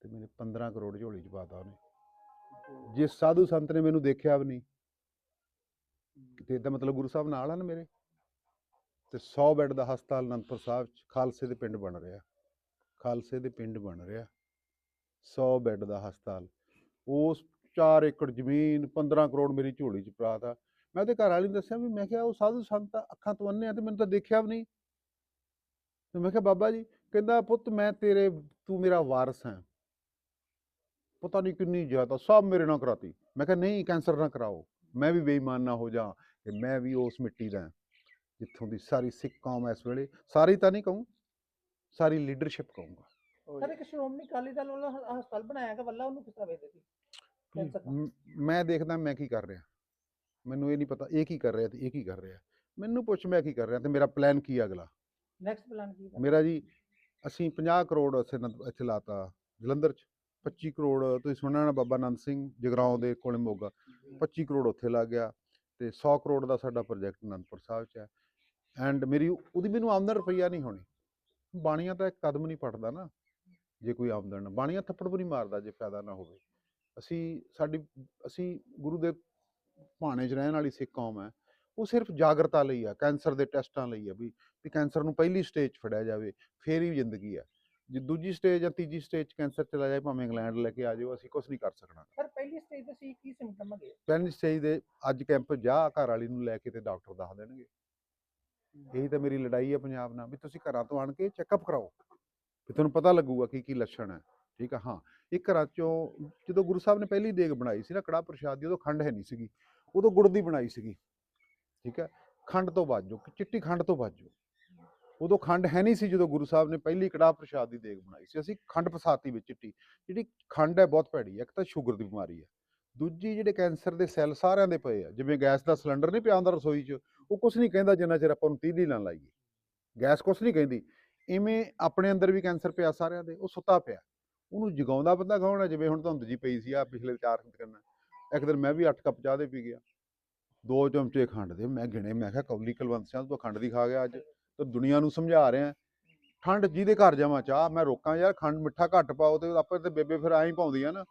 ਤੇ ਮੈਨੂੰ 15 ਕਰੋੜ ਝੋਲੀ ਚ ਪਾਤਾ ਉਹਨੇ। ਜਿਸ ਸਾਧੂ ਸੰਤ ਨੇ ਮੈਨੂੰ ਦੇਖਿਆ ਵੀ ਨਹੀਂ, ਤੇ ਇਹਦਾ ਮਤਲਬ ਗੁਰੂ ਸਾਹਿਬ ਨਾਲ ਹਨ ਮੇਰੇ। ਤੇ 100 ਬੈੱਡ ਦਾ ਹਸਪਤਾਲ ਅਨੰਦਪੁਰ ਸਾਹਿਬ ਚ, ਖਾਲਸੇ ਦੇ ਪਿੰਡ ਬਣ ਰਿਹਾ। ਖਾਲਸੇ ਦੇ ਪਿੰਡ ਬਣ ਰਿਹਾ। 100 ਬੈੱਡ ਦਾ ਹਸਪਤਾਲ। ਉਸ 4 ਏਕੜ ਜ਼ਮੀਨ 15 ਕਰੋੜ ਮੇਰੀ ਝੋਲੀ ਚ ਪਾਤਾ ਮੈਂ ਉਹਦੇ ਘਰ ਵਾਲੀ ਨੂੰ ਦੱਸਿਆ ਵੀ, ਮੈਂ ਕਿਹਾ ਉਹ ਸਾਧੂ ਸੰਤ ਅੱਖਾਂ ਤੋਂ ਅੰਨੇ ਆ ਤੇ ਮੈਨੂੰ ਤਾਂ ਦੇਖਿਆ ਵੀ ਨਹੀਂ। ਤੇ ਮੈਂ ਕਿਹਾ, ਬਾਬਾ ਜੀ, ਕਹਿੰਦਾ, ਪੁੱਤ, ਮੈਂ ਤੇਰੇ, ਤੂੰ ਮੇਰਾ ਵਾਰਸ ਹੈ। ਪਤਾ ਨਹੀਂ ਕਿੰਨੀ ਜ਼ਿਆਦਾ, ਸਭ ਮੇਰੇ ਨਾਲ ਕਰਾਤੀ। ਮੈਂ ਕਿਹਾ, ਨਹੀਂ, ਕੈਂਸਰ ਨਾ ਕਰਾਓ। ਮੈਂ ਵੀ ਬੇਈਮਾਨ ਨਾ ਹੋ ਜਾ ਕਿ ਮੈਂ ਵੀ ਉਸ ਮਿੱਟੀ ਦਾ ਜਿੱਥੋਂ ਦੀ ਸਾਰੀ ਸਿੱਖ ਕੌਮ ਇਸ ਵੇਲੇ, ਸਾਰੀ ਤਾਂ ਨਹੀਂ ਕਹੂੰ, ਸਾਰੀ ਲੀਡਰਸ਼ਿਪ ਕਹੂੰਗਾ। ਸਰ, ਇੱਕ ਸ਼੍ਰੋਮਣੀ ਅਕਾਲੀ ਦਲ ਵੱਲੋਂ ਹਸਪਤਾਲ ਬਣਾਇਆ ਗਿਆ, ਵੱਲਾ ਉਹਨੂੰ ਕਿਸ ਤਰ੍ਹਾਂ ਵੇਚਦੇ ਸੀ? ਮ- ਮੈਂ ਦੇਖਦਾ ਮੈਂ ਕੀ ਕਰ ਰਿਹਾ। ਮੈਨੂੰ ਇਹ ਨਹੀਂ ਪਤਾ ਇਹ ਕੀ ਕਰ ਰਿਹਾ ਤੇ ਇਹ ਕੀ ਕਰ ਰਿਹਾ। ਮੈਨੂੰ ਪੁੱਛ ਮੈਂ ਕੀ ਕਰ ਰਿਹਾ ਤੇ ਮੇਰਾ ਪਲਾਨ ਕੀ ਹੈ ਅਗਲਾ? ਨੈਕਸਟ ਪਲਾਨ ਕੀ ਹੈ ਮੇਰਾ ਜੀ ਅਸੀਂ 50 ਕਰੋੜ ਇੱਥੇ ਨੰਦ- ਇੱਥੇ ਲਾਤਾ ਜਲੰਧਰ ਚ। 25 ਕਰੋੜ ਤੁਸੀਂ ਸੁਣਿਆ ਹੋਣਾ ਬਾਬਾ ਨੰਦ ਸਿੰਘ ਜਗਰਾਉਂ ਦੇ ਕੋਲੇ ਮੋਗਾ। 25 ਕਰੋੜ ਉੱਥੇ ਲੱਗ ਗਿਆ ਤੇ 100 ਕਰੋੜ ਦਾ ਸਾਡਾ ਪ੍ਰੋਜੈਕਟ ਅਨੰਦਪੁਰ ਸਾਹਿਬ ਚ ਹੈ। ਐਂਡ ਮੇਰੀ ਉਹਦੀ ਮੈਨੂੰ ਆਮਦਨ ਰੁਪਈਆ ਨਹੀਂ ਹੋਣੀ। ਬਾਣੀਆਂ ਤਾਂ ਇੱਕ ਕਦਮ ਨਹੀਂ ਪੜਦਾ ਨਾ ਜੇ ਕੋਈ ਆਮਦਨ ਬਾਣੀਆਂ ਥੱਪੜ ਵੀ ਨਹੀਂ ਮਾਰਦਾ ਜੇ ਫਾਇਦਾ ਨਾ ਹੋਵੇ। ਅਸੀਂ ਸਾਡੀ ਅਸੀਂ ਗੁਰੂ ਦੇ ਭਾਣੇ 'ਚ ਰਹਿਣ ਵਾਲੀ ਸਿੱਖ ਕੌਮ ਹੈ ਉਹ ਸਿਰਫ ਜਾਗਰਤਾ ਲਈ ਆ ਕੈਂਸਰ ਦੇ ਟੈਸਟਾਂ ਲਈ ਆ ਵੀ ਵੀ ਕੈਂਸਰ ਨੂੰ ਪਹਿਲੀ ਸਟੇਜ 'ਚ ਫੜਿਆ ਜਾਵੇ ਫੇਰ ਹੀ ਜ਼ਿੰਦਗੀ ਆ ਜੇ ਦੂਜੀ ਸਟੇਜ ਜਾਂ ਤੀਜੀ ਸਟੇਜ 'ਚ ਕੈਂਸਰ ਚਲਾ ਜਾਏ ਭਾਵੇਂ ਇੰਗਲੈਂਡ ਲੈ ਕੇ ਆ ਜਾਓ ਅਸੀਂ ਕੁਝ ਨਹੀਂ ਕਰ ਸਕਣਾ। ਸਰ ਪਹਿਲੀ ਸਟੇਜ ਸੀ ਕੀ ਸਿੰਪਟਮ ਹੈਗੇ? ਪਹਿਲੀ ਸਟੇਜ ਦੇ ਅੱਜ ਕੈਂਪ ਜਾ ਘਰ ਵਾਲੀ ਨੂੰ ਲੈ ਕੇ ਤੇ ਡਾਕਟਰ ਦੱਸ ਦੇਣਗੇ। ਇਹੀ ਤਾਂ ਮੇਰੀ ਲੜਾਈ ਹੈ ਪੰਜਾਬ ਨਾਲ ਵੀ ਤੁਸੀਂ ਘਰਾਂ ਤੋਂ ਆਣ ਕੇ ਚੈੱਕਅਪ ਕਰਾਓ। ਵੀ ਤੁਹਾਨੂੰ ਪਤਾ ਲੱਗੂਗਾ ਕੀ ਕੀ ਲੱਛਣ ਹੈ। ਠੀਕ ਆ, ਹਾਂ। ਇੱਕ ਘਰਾਂ ਚੋਂ ਜਦੋਂ ਗੁਰੂ ਸਾਹਿਬ ਨੇ ਪਹਿਲੀ ਦੇਗ ਬਣਾਈ ਸੀ ਨਾ ਕੜਾਹ ਪ੍ਰਸ਼ਾਦ ਦੀ, ਉਦੋਂ ਖੰਡ ਹੈ ਨਹੀਂ ਸੀਗੀ। ਉਦੋਂ ਗੁੜ ਦੀ ਬਣਾਈ ਸੀਗੀ। ਠੀਕ ਹੈ ਖੰਡ ਤੋਂ ਬਾਜੋ ਚਿੱਟੀ ਖੰਡ ਤੋਂ ਬਾਜੋ ਉਦੋਂ ਖੰਡ ਹੈ ਨਹੀਂ ਸੀ ਜਦੋਂ ਗੁਰੂ ਸਾਹਿਬ ਨੇ ਪਹਿਲੀ ਕੜਾਹ ਪ੍ਰਸ਼ਾਦ ਦੀ ਦੇਗ ਬਣਾਈ ਸੀ। ਅਸੀਂ ਖੰਡ ਫਸਾਤੀ ਵਿੱਚ ਚਿੱਟੀ। ਜਿਹੜੀ ਖੰਡ ਹੈ ਬਹੁਤ ਭੈੜੀ ਹੈ, ਇੱਕ ਤਾਂ ਸ਼ੂਗਰ ਦੀ ਬਿਮਾਰੀ ਹੈ। ਦੂਜੀ ਜਿਹੜੇ ਕੈਂਸਰ ਦੇ ਸੈੱਲ ਸਾਰਿਆਂ ਦੇ ਪਏ ਆ, ਜਿਵੇਂ ਗੈਸ ਦਾ ਸਿਲੰਡਰ ਨਹੀਂ ਪਿਆ ਹੁੰਦਾ ਰਸੋਈ 'ਚ, ਉਹ ਕੁਝ ਨਹੀਂ ਕਹਿੰਦਾ ਜਿੰਨਾ ਚਿਰ ਆਪਾਂ ਨੂੰ ਤੀਲੀ ਨਾ ਲਾਈਏ। ਗੈਸ ਕੁਝ ਨਹੀਂ ਕਹਿੰਦੀ। ਇਵੇਂ ਆਪਣੇ ਅੰਦਰ ਵੀ ਕੈਂਸਰ ਪਿਆ ਸਾਰਿਆਂ ਦੇ, ਉਹ ਸੁੱਤਾ ਪਿਆ। ਉਹਨੂੰ ਜਗਾਉਂਦਾ ਬੰਦਾ ਕੌਣ ਹੈ ਜਿਵੇਂ ਹੁਣ ਧੁੰਦ ਜੀ ਪਈ ਸੀ ਆ ਪਿਛਲੇ 4 ਦਿਨ। ਇੱਕ ਦਿਨ ਮੈਂ ਵੀ 8 ਕੱਪ ਚਾਹ ਦੇ ਪੀ ਗਿਆ। ਦੋ ਚਮਚੇ ਖੰਡ ਦੇ। ਮੈਂ ਗਿਣੇ ਮੈਂ ਕਿਹਾ ਕੌਲੀ ਕੁਲਵੰਤ ਸਿੰਘ ਤੂੰ ਖੰਡ ਦੀ ਖਾ ਗਿਆ ਅੱਜ। ਤੇ ਦੁਨੀਆ ਨੂੰ ਸਮਝਾ ਰਿਹਾ। ਠੰਡ ਜਿਹਦੇ ਘਰ ਜਾਵਾਂ ਚਾਹ ਮੈਂ ਰੋਕਾਂ ਯਾਰ ਖੰਡ ਮਿੱਠਾ ਘੱਟ ਪਾਓ ਤੇ ਆਪਾਂ ਤੇ ਬੇਬੇ ਫਿਰ ਐਂ ਪਾਉਂਦੀ ਆ ਨਾ।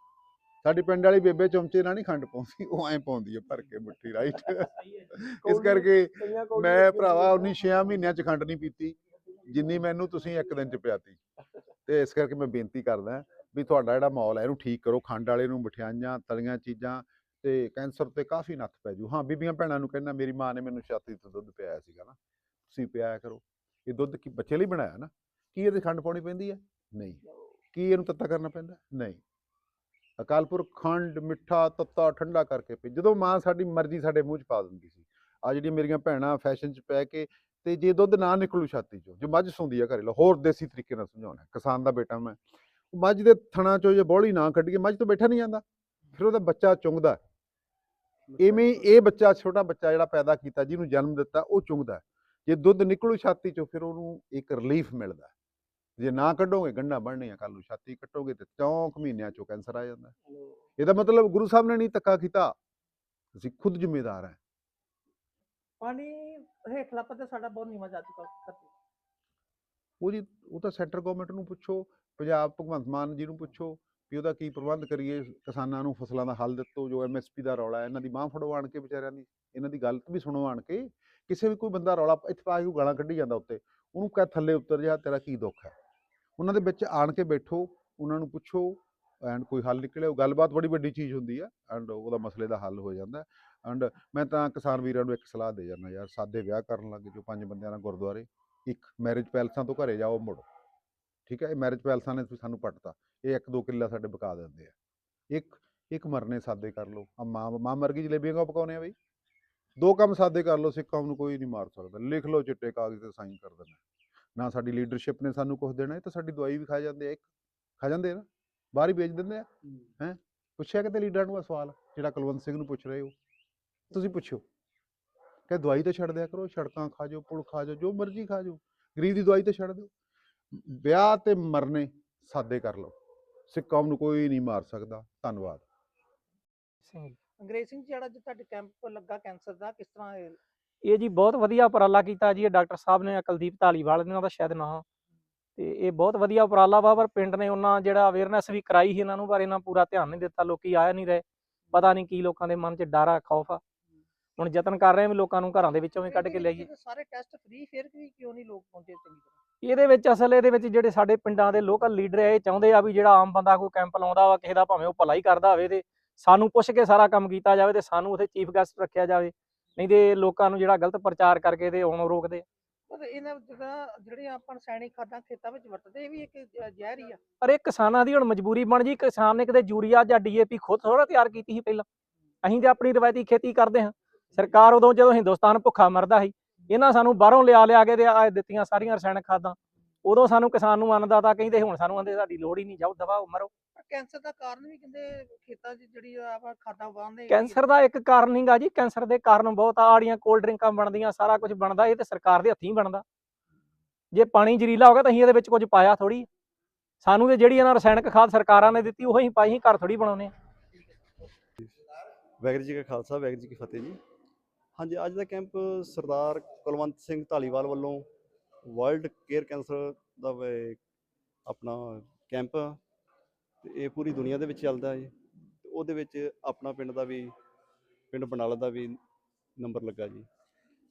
ਸਾਡੀ ਪਿੰਡ ਵਾਲੀ ਬੇਬੇ ਚਮਚੇ ਨਾਲ ਨਹੀਂ ਖੰਡ ਪਾਉਂਦੀ ਉਹ ਐਂ ਪਾਉਂਦੀ ਆ ਭਰ ਕੇ ਮਿੱਠੀ ਰਾਈਟ ਇਸ ਕਰਕੇ ਮੈਂ ਭਰਾਵਾ 19 6 ਮਹੀਨਿਆਂ ਚ ਖੰਡ ਨਹੀਂ ਪੀਤੀ ਜਿੰਨੀ ਮੈਨੂੰ ਤੁਸੀਂ ਇੱਕ ਦਿਨ ਚ ਪਿਆਤੀ। ਤੇ ਇਸ ਕਰਕੇ ਮੈਂ ਬੇਨਤੀ ਕਰਦਾ ਵੀ ਤੁਹਾਡਾ ਜਿਹੜਾ ਮਾਹੌਲ ਹੈ, ਇਹਨੂੰ ਠੀਕ ਕਰੋ। ਖੰਡ ਵਾਲੇ ਨੂੰ ਮਠਿਆਈਆਂ ਤਲੀਆਂ ਚੀਜ਼ਾਂ ਤੇ ਕੈਂਸਰ ਤੇ ਕਾਫੀ ਨੱਥ ਪੈ ਜੂ। ਹਾਂ, ਬੀਬੀਆਂ ਭੈਣਾਂ ਨੂੰ ਕਹਿੰਦਾ, ਮੇਰੀ ਮਾਂ ਨੇ ਮੈਨੂੰ ਛਾਤੀ ਤੋਂ ਦੁੱਧ ਪਿਆਇਆ ਸੀਗਾ ਨਾ। ਤੁਸੀਂ ਪਿਆਇਆ ਕਰੋ। ਇਹ ਦੁੱਧ ਕੀ ਬੱਚੇ ਲਈ ਬਣਾਇਆ ਨਾ? ਕੀ ਇਹਦੇ ਖੰਡ ਪਾਉਣੀ ਪੈਂਦੀ ਹੈ? ਨਹੀਂ। ਕੀ ਇਹਨੂੰ ਤੱਤਾ ਕਰਨਾ ਪੈਂਦਾ? ਨਹੀਂ। ਅਕਾਲਪੁਰ ਖੰਡ, ਮਿੱਠਾ, ਤੱਤਾ ਠੰਡਾ ਕਰਕੇ ਪੀ। ਜਦੋਂ ਮਾਂ ਸਾਡੀ ਮਰਜ਼ੀ ਸਾਡੇ ਮੂੰਹ 'ਚ ਪਾ ਦਿੰਦੀ ਸੀ। ਆ ਜਿਹੜੀਆਂ ਮੇਰੀਆਂ ਭੈਣਾਂ ਫੈਸ਼ਨ 'ਚ ਪੈ ਕੇ ਤੇ ਜੇ ਦੁੱਧ ਨਾ ਨਿਕਲੂ ਛਾਤੀ 'ਚੋਂ ਜੋ ਮੱਝ ਸੌਂਦੀ ਆ ਘਰੇ ਲਓ ਹੋਰ ਦੇਸੀ ਤਰੀਕੇ ਨਾਲ ਸਮਝਾਉਣਾ ਕਿਸਾਨ ਦਾ ਬੇਟਾ ਮੈਂ ਉਹ ਮੱਝ ਦੇ ਥਣਾ 'ਚੋਂ ਜੇ ਬੋਲੀ ਨਾ ਕੱਢੀਏ ਮੱਝ ਤੋਂ ਬੈਠਾ ਨਹੀਂ ਜਾਂਦਾ ਫਿਰ ਉਹਦਾ ਬੱਚਾ ਚੁੰਗਦਾ ਇਵੇਂ ਇਹ ਬੱਚਾ ਛੋਟਾ ਬੱਚਾ ਜਿਹੜਾ ਪੈਦਾ ਕੀਤਾ ਜਿਹਨੂੰ ਜਨਮ ਦਿੱਤਾ ਉਹ ਚੁੰਗਦਾ। ਜੇ ਦੁੱਧ ਨਿਕਲੂ ਛਾਤੀ 'ਚੋਂ ਫਿਰ ਉਹਨੂੰ ਇੱਕ ਰਿਲੀਫ ਮਿਲਦਾ। ਜੇ ਨਾ ਕੱਢੋਗੇ ਗੰਢਾਂ ਬਣਨੀਆਂ ਕੱਲ ਨੂੰ ਛਾਤੀ ਕੱਟੋਗੇ ਤੇ ਚੌਂਕ ਮਹੀਨਿਆਂ 'ਚੋਂ ਕੈਂਸਰ ਆ ਜਾਂਦਾ। ਇਹਦਾ ਮਤਲਬ ਗੁਰੂ ਸਾਹਿਬ ਨੇ ਨਹੀਂ ਧੱਕਾ ਕੀਤਾ ਅਸੀਂ ਖੁਦ ਜ਼ਿੰਮੇਦਾਰ ਹਾਂ ਪਾਣੀ ਹੇਠਲਾ ਪੱਧਰ ਸਾਡਾ ਬਹੁਤ ਨੀਵਾਂ ਜਾ ਚੁੱਕਾ ਧਰਤੀ ਉਹ ਉਹ ਤਾਂ ਸੈਂਟਰ ਗਵਰਨਮੈਂਟ ਨੂੰ ਪੁੱਛੋ, ਪੰਜਾਬ ਭਗਵੰਤ ਮਾਨ ਜੀ ਨੂੰ ਪੁੱਛੋ ਵੀ ਉਹਦਾ ਕੀ ਪ੍ਰਬੰਧ ਕਰੀਏ, ਕਿਸਾਨਾਂ ਨੂੰ ਫਸਲਾਂ ਦਾ ਹੱਲ ਦਿੱਤੋ, ਜੋ ਐਮਐਸਪੀ ਦਾ ਰੌਲਾ ਹੈ, ਇਹਨਾਂ ਦੀ ਮਾਂ ਫੜੋ ਆਣ ਕੇ ਵਿਚਾਰਿਆਂ ਦੀ, ਇਹਨਾਂ ਦੀ ਗੱਲ ਵੀ ਸੁਣੋ ਆਣ ਕੇ, ਕਿਸੇ ਵੀ ਕੋਈ ਬੰਦਾ ਰੌਲਾ ਇੱਥੇ ਪਾ ਕੇ ਕੋਈ ਗਾਲਾਂ ਕੱਢੀ ਜਾਂਦਾ ਉੱਤੇ, ਉਹਨੂੰ ਕਹਿ ਥੱਲੇ ਉਤਰ ਜਾ, ਤੇਰਾ ਕੀ ਦੁੱਖ ਹੈ? ਉਹਨਾਂ ਦੇ ਵਿੱਚ ਆਣ ਕੇ ਬੈਠੋ, ਉਹਨਾਂ ਨੂੰ ਪੁੱਛੋ ਐਂਡ ਕੋਈ ਹੱਲ ਨਿਕਲੇ, ਉਹ ਗੱਲਬਾਤ ਬੜੀ ਵੱਡੀ ਚੀਜ਼ ਹੁੰਦੀ ਆ, ਐਂਡ ਉਹਦਾ ਮਸਲੇ ਦਾ ਹੱਲ ਹੋ ਜਾਂਦਾ। ਐਂਡ ਮੈਂ ਤਾਂ ਕਿਸਾਨ ਵੀਰਾਂ ਨੂੰ ਇੱਕ ਸਲਾਹ ਦੇ ਜਾਂਦਾ, ਯਾਰ ਸਾਦੇ ਵਿਆਹ ਕਰਨ ਲੱਗੇ ਜੋ ਪੰਜ ਬੰਦਿਆਂ ਨਾਲ ਗੁਰਦੁਆਰੇ। ਇੱਕ ਮੈਰਿਜ ਪੈਲਸਾਂ ਤੋਂ ਘਰੇ ਜਾਓ, ਮੁੜ। ਠੀਕ ਹੈ, ਇਹ ਮੈਰਿਜ ਪੈਲਸਾਂ ਨੇ ਸਾਨੂੰ ਪੱਟਤਾ। ਇਹ ਇੱਕ ਦੋ ਕਿੱਲਾ ਸਾਡੇ ਬਕਾ ਦਿੰਦੇ ਆ। ਇੱਕ ਇੱਕ ਮਰਨੇ ਸਾਦੇ ਕਰ ਲਓ। ਆ ਮਾਂ ਮਾਂ ਮਰ ਗਈ, ਜਲੇਬੀਆਂ ਕਾ ਪਕਾਉਣੇ ਆ ਬਈ? ਦੋ ਕੰਮ ਸਾਦੇ ਕਰ ਲਓ, ਸਿੱਖ ਕੌਮ ਨੂੰ ਕੋਈ ਨਹੀਂ ਮਾਰ ਸਕਦਾ। ਲਿਖ ਲਓ ਚਿੱਟੇ ਕਾਗਜ਼ ਤੇ ਸਾਈਨ ਕਰ ਦੇਣਾ। ਨਾ ਸਾਡੀ ਲੀਡਰਸ਼ਿਪ ਨੇ ਸਾਨੂੰ ਕੁਝ ਦੇਣਾ, ਇਹ ਤਾਂ ਸਾਡੀ ਦਵਾਈ ਵੀ ਖਾ ਜਾਂਦੇ ਆ, ਇੱਕ। ਖਾ ਜਾਂਦੇ ਆ ਨਾ। ਬਾਹਰ ਹੀ ਵੇਚ ਦਿੰਦੇ ਆ ਹੈ। ਪੁੱਛਿਆ ਕਿਤੇ ਲੀਡਰ ਨੂੰ ਇਹ ਸਵਾਲ ਜਿਹੜਾ ਕੁਲਵੰਤ ਸਿੰਘ ਨੂੰ ਪੁੱਛ ਰਹੇ ਹੋ? ਤੁਸੀਂ ਪੁੱਛੋ ਕਿ ਦਵਾਈ ਤਾਂ ਛੱਡ ਦਿਆ ਕਰੋ ਸੜਕਾਂ ਖਾ ਜਾਓ ਪੁਲ ਖਾ ਜਾਓ ਜੋ ਮਰਜ਼ੀ ਖਾ ਜਾਓ ਗਰੀਬ ਦੀ ਦਵਾਈ ਤਾਂ ਛੱਡ ਦਿਓ। ਵਿਆਹ ਤੇ ਮਰਨੇ ਸਾਦੇ ਕਰ ਲਓ ਸਿੱਖ ਕੌਮ ਨੂੰ ਕੋਈ ਨਹੀਂ ਮਾਰ ਸਕਦਾ ਧੰਨਵਾਦ। ਸਿੰਘ ਅੰਗਰੇਜ਼ ਸਿੰਘ ਜਿਹੜਾ ਅੱਜ ਤੁਹਾਡੇ ਕੈਂਪ ਲੱਗਾ ਕੈਂਸਰ ਦਾ ਕਿਸ ਤਰ੍ਹਾਂ ਇਹ? ਜੀ ਬਹੁਤ ਵਧੀਆ ਉਪਰਾਲਾ ਕੀਤਾ ਜੀ ਇਹ ਡਾਕਟਰ ਸਾਹਿਬ ਨੇ ਕੁਲਦੀਪ ਧਾਲੀਵਾਲ ਇਹਨਾਂ ਦਾ ਸ਼ਾਇਦ ਨਾਂ ਤੇ ਇਹ ਬਹੁਤ ਵਧੀਆ ਉਪਰਾਲਾ ਵਾ ਪਰ ਪਿੰਡ ਨੇ ਉਹਨਾਂ ਜਿਹੜਾ ਅਵੇਅਰਨੈਸ ਵੀ ਕਰਾਈ ਸੀ ਇਹਨਾਂ ਨੂੰ ਪਰ ਇਹਨਾਂ ਪੂਰਾ ਧਿਆਨ ਨਹੀਂ ਦਿੱਤਾ ਲੋਕੀ ਆਇਆ ਨਹੀਂ ਰਹੇ। ਪਤਾ ਨਹੀਂ ਕੀ ਲੋਕਾਂ ਦੇ ਮਨ 'ਚ ਡਰ ਆ ਖੌਫ ਆ। ਹੁਣ ਯਤਨ ਕਰ ਰਹੇ ਆ ਵੀ ਲੋਕਾਂ ਨੂੰ ਘਰਾਂ ਦੇ ਵਿੱਚੋਂ ਵੀ ਕੱਢ ਕੇ ਲਿਆਈਏ। ਸਾਰੇ ਟੈਸਟ ਫ੍ਰੀ ਫਿਰ ਵੀ ਕਿਉਂ ਨਹੀਂ ਲੋਕ ਪਹੁੰਚੇ ਚੰਗੀ ਤਰ੍ਹਾਂ? ਇਹਦੇ ਵਿੱਚ ਅਸਲ ਇਹਦੇ ਵਿੱਚ ਜਿਹੜੇ ਸਾਡੇ ਪਿੰਡਾਂ ਦੇ ਲੋਕਲ ਲੀਡਰ ਆ ਇਹ ਚਾਹੁੰਦੇ ਆ ਵੀ ਜਿਹੜਾ ਆਮ ਬੰਦਾ ਕੋਈ ਕੈਂਪ ਲਾਉਂਦਾ ਵਾ ਕਿਸੇ ਦਾ ਭਾਵੇਂ ਉਹ ਭਲਾ ਹੀ ਕਰਦਾ ਹੋਵੇ ਤੇ ਸਾਨੂੰ ਪੁੱਛ ਕੇ ਸਾਰਾ ਕੰਮ ਕੀਤਾ ਜਾਵੇ ਤੇ ਸਾਨੂੰ ਉੱਥੇ ਚੀਫ ਗੈਸਟ ਰੱਖਿਆ ਜਾਵੇ। ਨਹੀਂ ਤੇ ਲੋਕਾਂ ਨੂੰ ਜਿਹੜਾ ਗਲਤ ਪ੍ਰਚਾਰ ਕਰਕੇ ਤੇ ਆਉਣੋਂ ਰੋਕਦੇ। ਪਰ ਇਹਨਾਂ ਜਿਹੜਾ ਜਿਹੜੇ ਆਪਾਂ ਰਸਾਇਣਿਕ ਖਾਦਾਂ ਖੇਤਾਂ ਵਿੱਚ ਵਰਤਦੇ, ਇਹ ਵੀ ਇੱਕ ਜ਼ਹਿਰ ਹੀ ਆ। ਪਰ ਇਹ ਕਿਸਾਨਾਂ ਦੀ ਹੁਣ ਮਜਬੂਰੀ ਬਣ ਜੀ ਕਿਸਾਨ ਨੇ ਕਿਤੇ ਯੂਰੀਆ ਜਾਂ ਡੀਏਪੀ ਖੁਦ ਥੋੜਾ ਤਿਆਰ ਕੀਤੀ ਸੀ ਪਹਿਲਾਂ। ਅਸੀਂ ਤੇ ਆਪਣੀ ਰਵਾਇਤੀ ਖੇਤੀ ਕਰਦੇ ਹਾਂ। ਸਰਕਾਰ ਉਦੋਂ ਜਦੋਂ ਹਿੰਦੁਸਤਾਨ ਭੁੱਖਾ ਮਰਦਾ ਸੀ, ਇਹਨਾਂ ਸਾਨੂੰ ਬਾਹਰੋਂ ਲਿਆ ਲਿਆ ਕੇ ਤੇ ਆ ਦਿੱਤੀਆਂ ਸਾਰੀਆਂ ਰਸਾਇਣਿਕ ਖਾਦਾਂ। ਉਦੋਂ ਸਾਨੂੰ ਕਿਸਾਨ ਨੂੰ ਅੰਨਦਾਤਾ ਕਹਿੰਦੇ, ਹੁਣ ਸਾਨੂੰ ਆਂਦੇ ਸਾਡੀ ਲੋੜ ਹੀ ਨਹੀਂ, ਜਾਓ ਦਬਾਓ ਮਰੋ। ਕੈਂਸਰ ਦਾ ਕਾਰਨ ਵੀ ਕਹਿੰਦੇ ਖੇਤਾਂ 'ਚ ਜਿਹੜੀ ਆਪਾਂ ਖਾਦਾਂ ਉਗਾਉਂਦੇ ਕੈਂਸਰ ਦਾ ਇੱਕ ਕਾਰਨ ਨਹੀਂਗਾ ਜੀ ਕੈਂਸਰ ਦੇ ਕਾਰਨ ਬਹੁਤ ਆ ਆੜੀਆਂ ਕੋਲਡ ਡਰਿੰਕਾਂ ਬਣਦੀਆਂ ਸਾਰਾ ਕੁਝ ਬਣਦਾ ਇਹ ਤੇ ਸਰਕਾਰ ਦੇ ਹੱਥੀਂ ਬਣਦਾ। ਜੇ ਪਾਣੀ ਜ਼ਰੀਲਾ ਹੋ ਗਿਆ ਤਾਂ ਅਸੀਂ ਇਹਦੇ ਵਿੱਚ ਕੁਝ ਪਾਇਆ ਥੋੜੀ ਸਾਨੂੰ ਤੇ ਜਿਹੜੀ ਇਹਨਾਂ ਰਸਾਇਣਿਕ ਖਾਦ ਸਰਕਾਰਾਂ ਨੇ ਦਿੱਤੀ ਉਹ ਹੀ ਪਾਈ ਅਸੀਂ ਘਰ ਥੋੜੀ ਬਣਾਉਨੇ ਆ ਜੀ ਕਾ ਖਾਲਸਾ ਵਾਹਿਗੁਰੂ ਜੀ ਕੀ ਫਤਿਹ ਜੀ। ਹਾਂਜੀ ਅੱਜ ਦਾ ਕੈਂਪ ਸਰਦਾਰ ਕੁਲਵੰਤ ਸਿੰਘ ਢਾਲੀਵਾਲ ਵੱਲੋਂ ਵਰਲਡ ਕੇਅਰ ਕੈਂਸਰ ਦਾ ਆਪਣਾ ਕੈਂਪ ਇਹ ਪੂਰੀ ਦੁਨੀਆ ਦੇ ਵਿੱਚ ਚੱਲਦਾ ਹੈ। ਜੀ ਉਹਦੇ ਵਿੱਚ ਆਪਣਾ ਪਿੰਡ ਦਾ ਵੀ ਪਿੰਡ ਬਨਾਲਾ ਦਾ ਵੀ ਨੰਬਰ ਲੱਗਾ ਜੀ।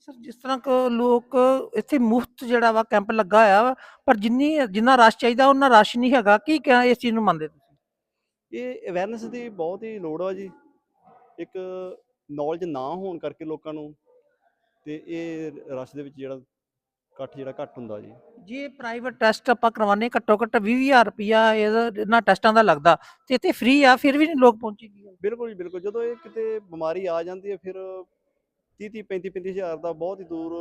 ਸਰ ਜਿਸ ਤਰ੍ਹਾਂ ਕਿ ਲੋਕ ਇੱਥੇ ਮੁਫਤ ਜਿਹੜਾ ਵਾ ਕੈਂਪ ਲੱਗਾ ਵਾ ਪਰ ਜਿੰਨੀ ਜਿੰਨਾ ਰਸ਼ ਚਾਹੀਦਾ ਉਹਨਾਂ ਰਸ਼ ਨਹੀਂ ਹੈਗਾ। ਕੀ ਕਿਹਾ ਇਸ ਚੀਜ਼ ਨੂੰ ਮੰਨਦੇ ਤੁਸੀਂ? ਇਹ ਅਵੇਅਰਨੈਸ ਦੀ ਬਹੁਤ ਹੀ ਲੋੜ ਆ ਜੀ। ਇੱਕ ਨੌਲੇਜ ਨਾ ਹੋਣ ਕਰਕੇ ਲੋਕਾਂ ਨੂੰ ਤੇ ਇਹ ਰਸ਼ ਦੇ ਵਿੱਚ ਜਿਹੜਾ ਇਕੱਠ ਜਿਹੜਾ ਘੱਟ ਹੁੰਦਾ ਜੀ। ਜੇ ਪ੍ਰਾਈਵੇਟ ਟੈਸਟ ਆਪਾਂ ਕਰਵਾਉਂਦੇ ਘੱਟੋ ਘੱਟ 20000 ਰੁਪਿਆ ਇਹਨਾਂ ਟੈਸਟਾਂ ਦਾ ਲੱਗਦਾ। ਤੇ ਇੱਥੇ ਫ੍ਰੀ ਆ ਫਿਰ ਵੀ ਨਹੀਂ ਲੋਕ ਪਹੁੰਚੇ ਗੱਲ? ਬਿਲਕੁਲ ਜੀ ਬਿਲਕੁਲ। ਜਦੋਂ ਇਹ ਕਿਤੇ ਬਿਮਾਰੀ ਆ ਜਾਂਦੀ ਹੈ ਫਿਰ 30 30 35 35 ਹਜ਼ਾਰ ਦਾ ਬਹੁਤ ਹੀ ਦੂਰ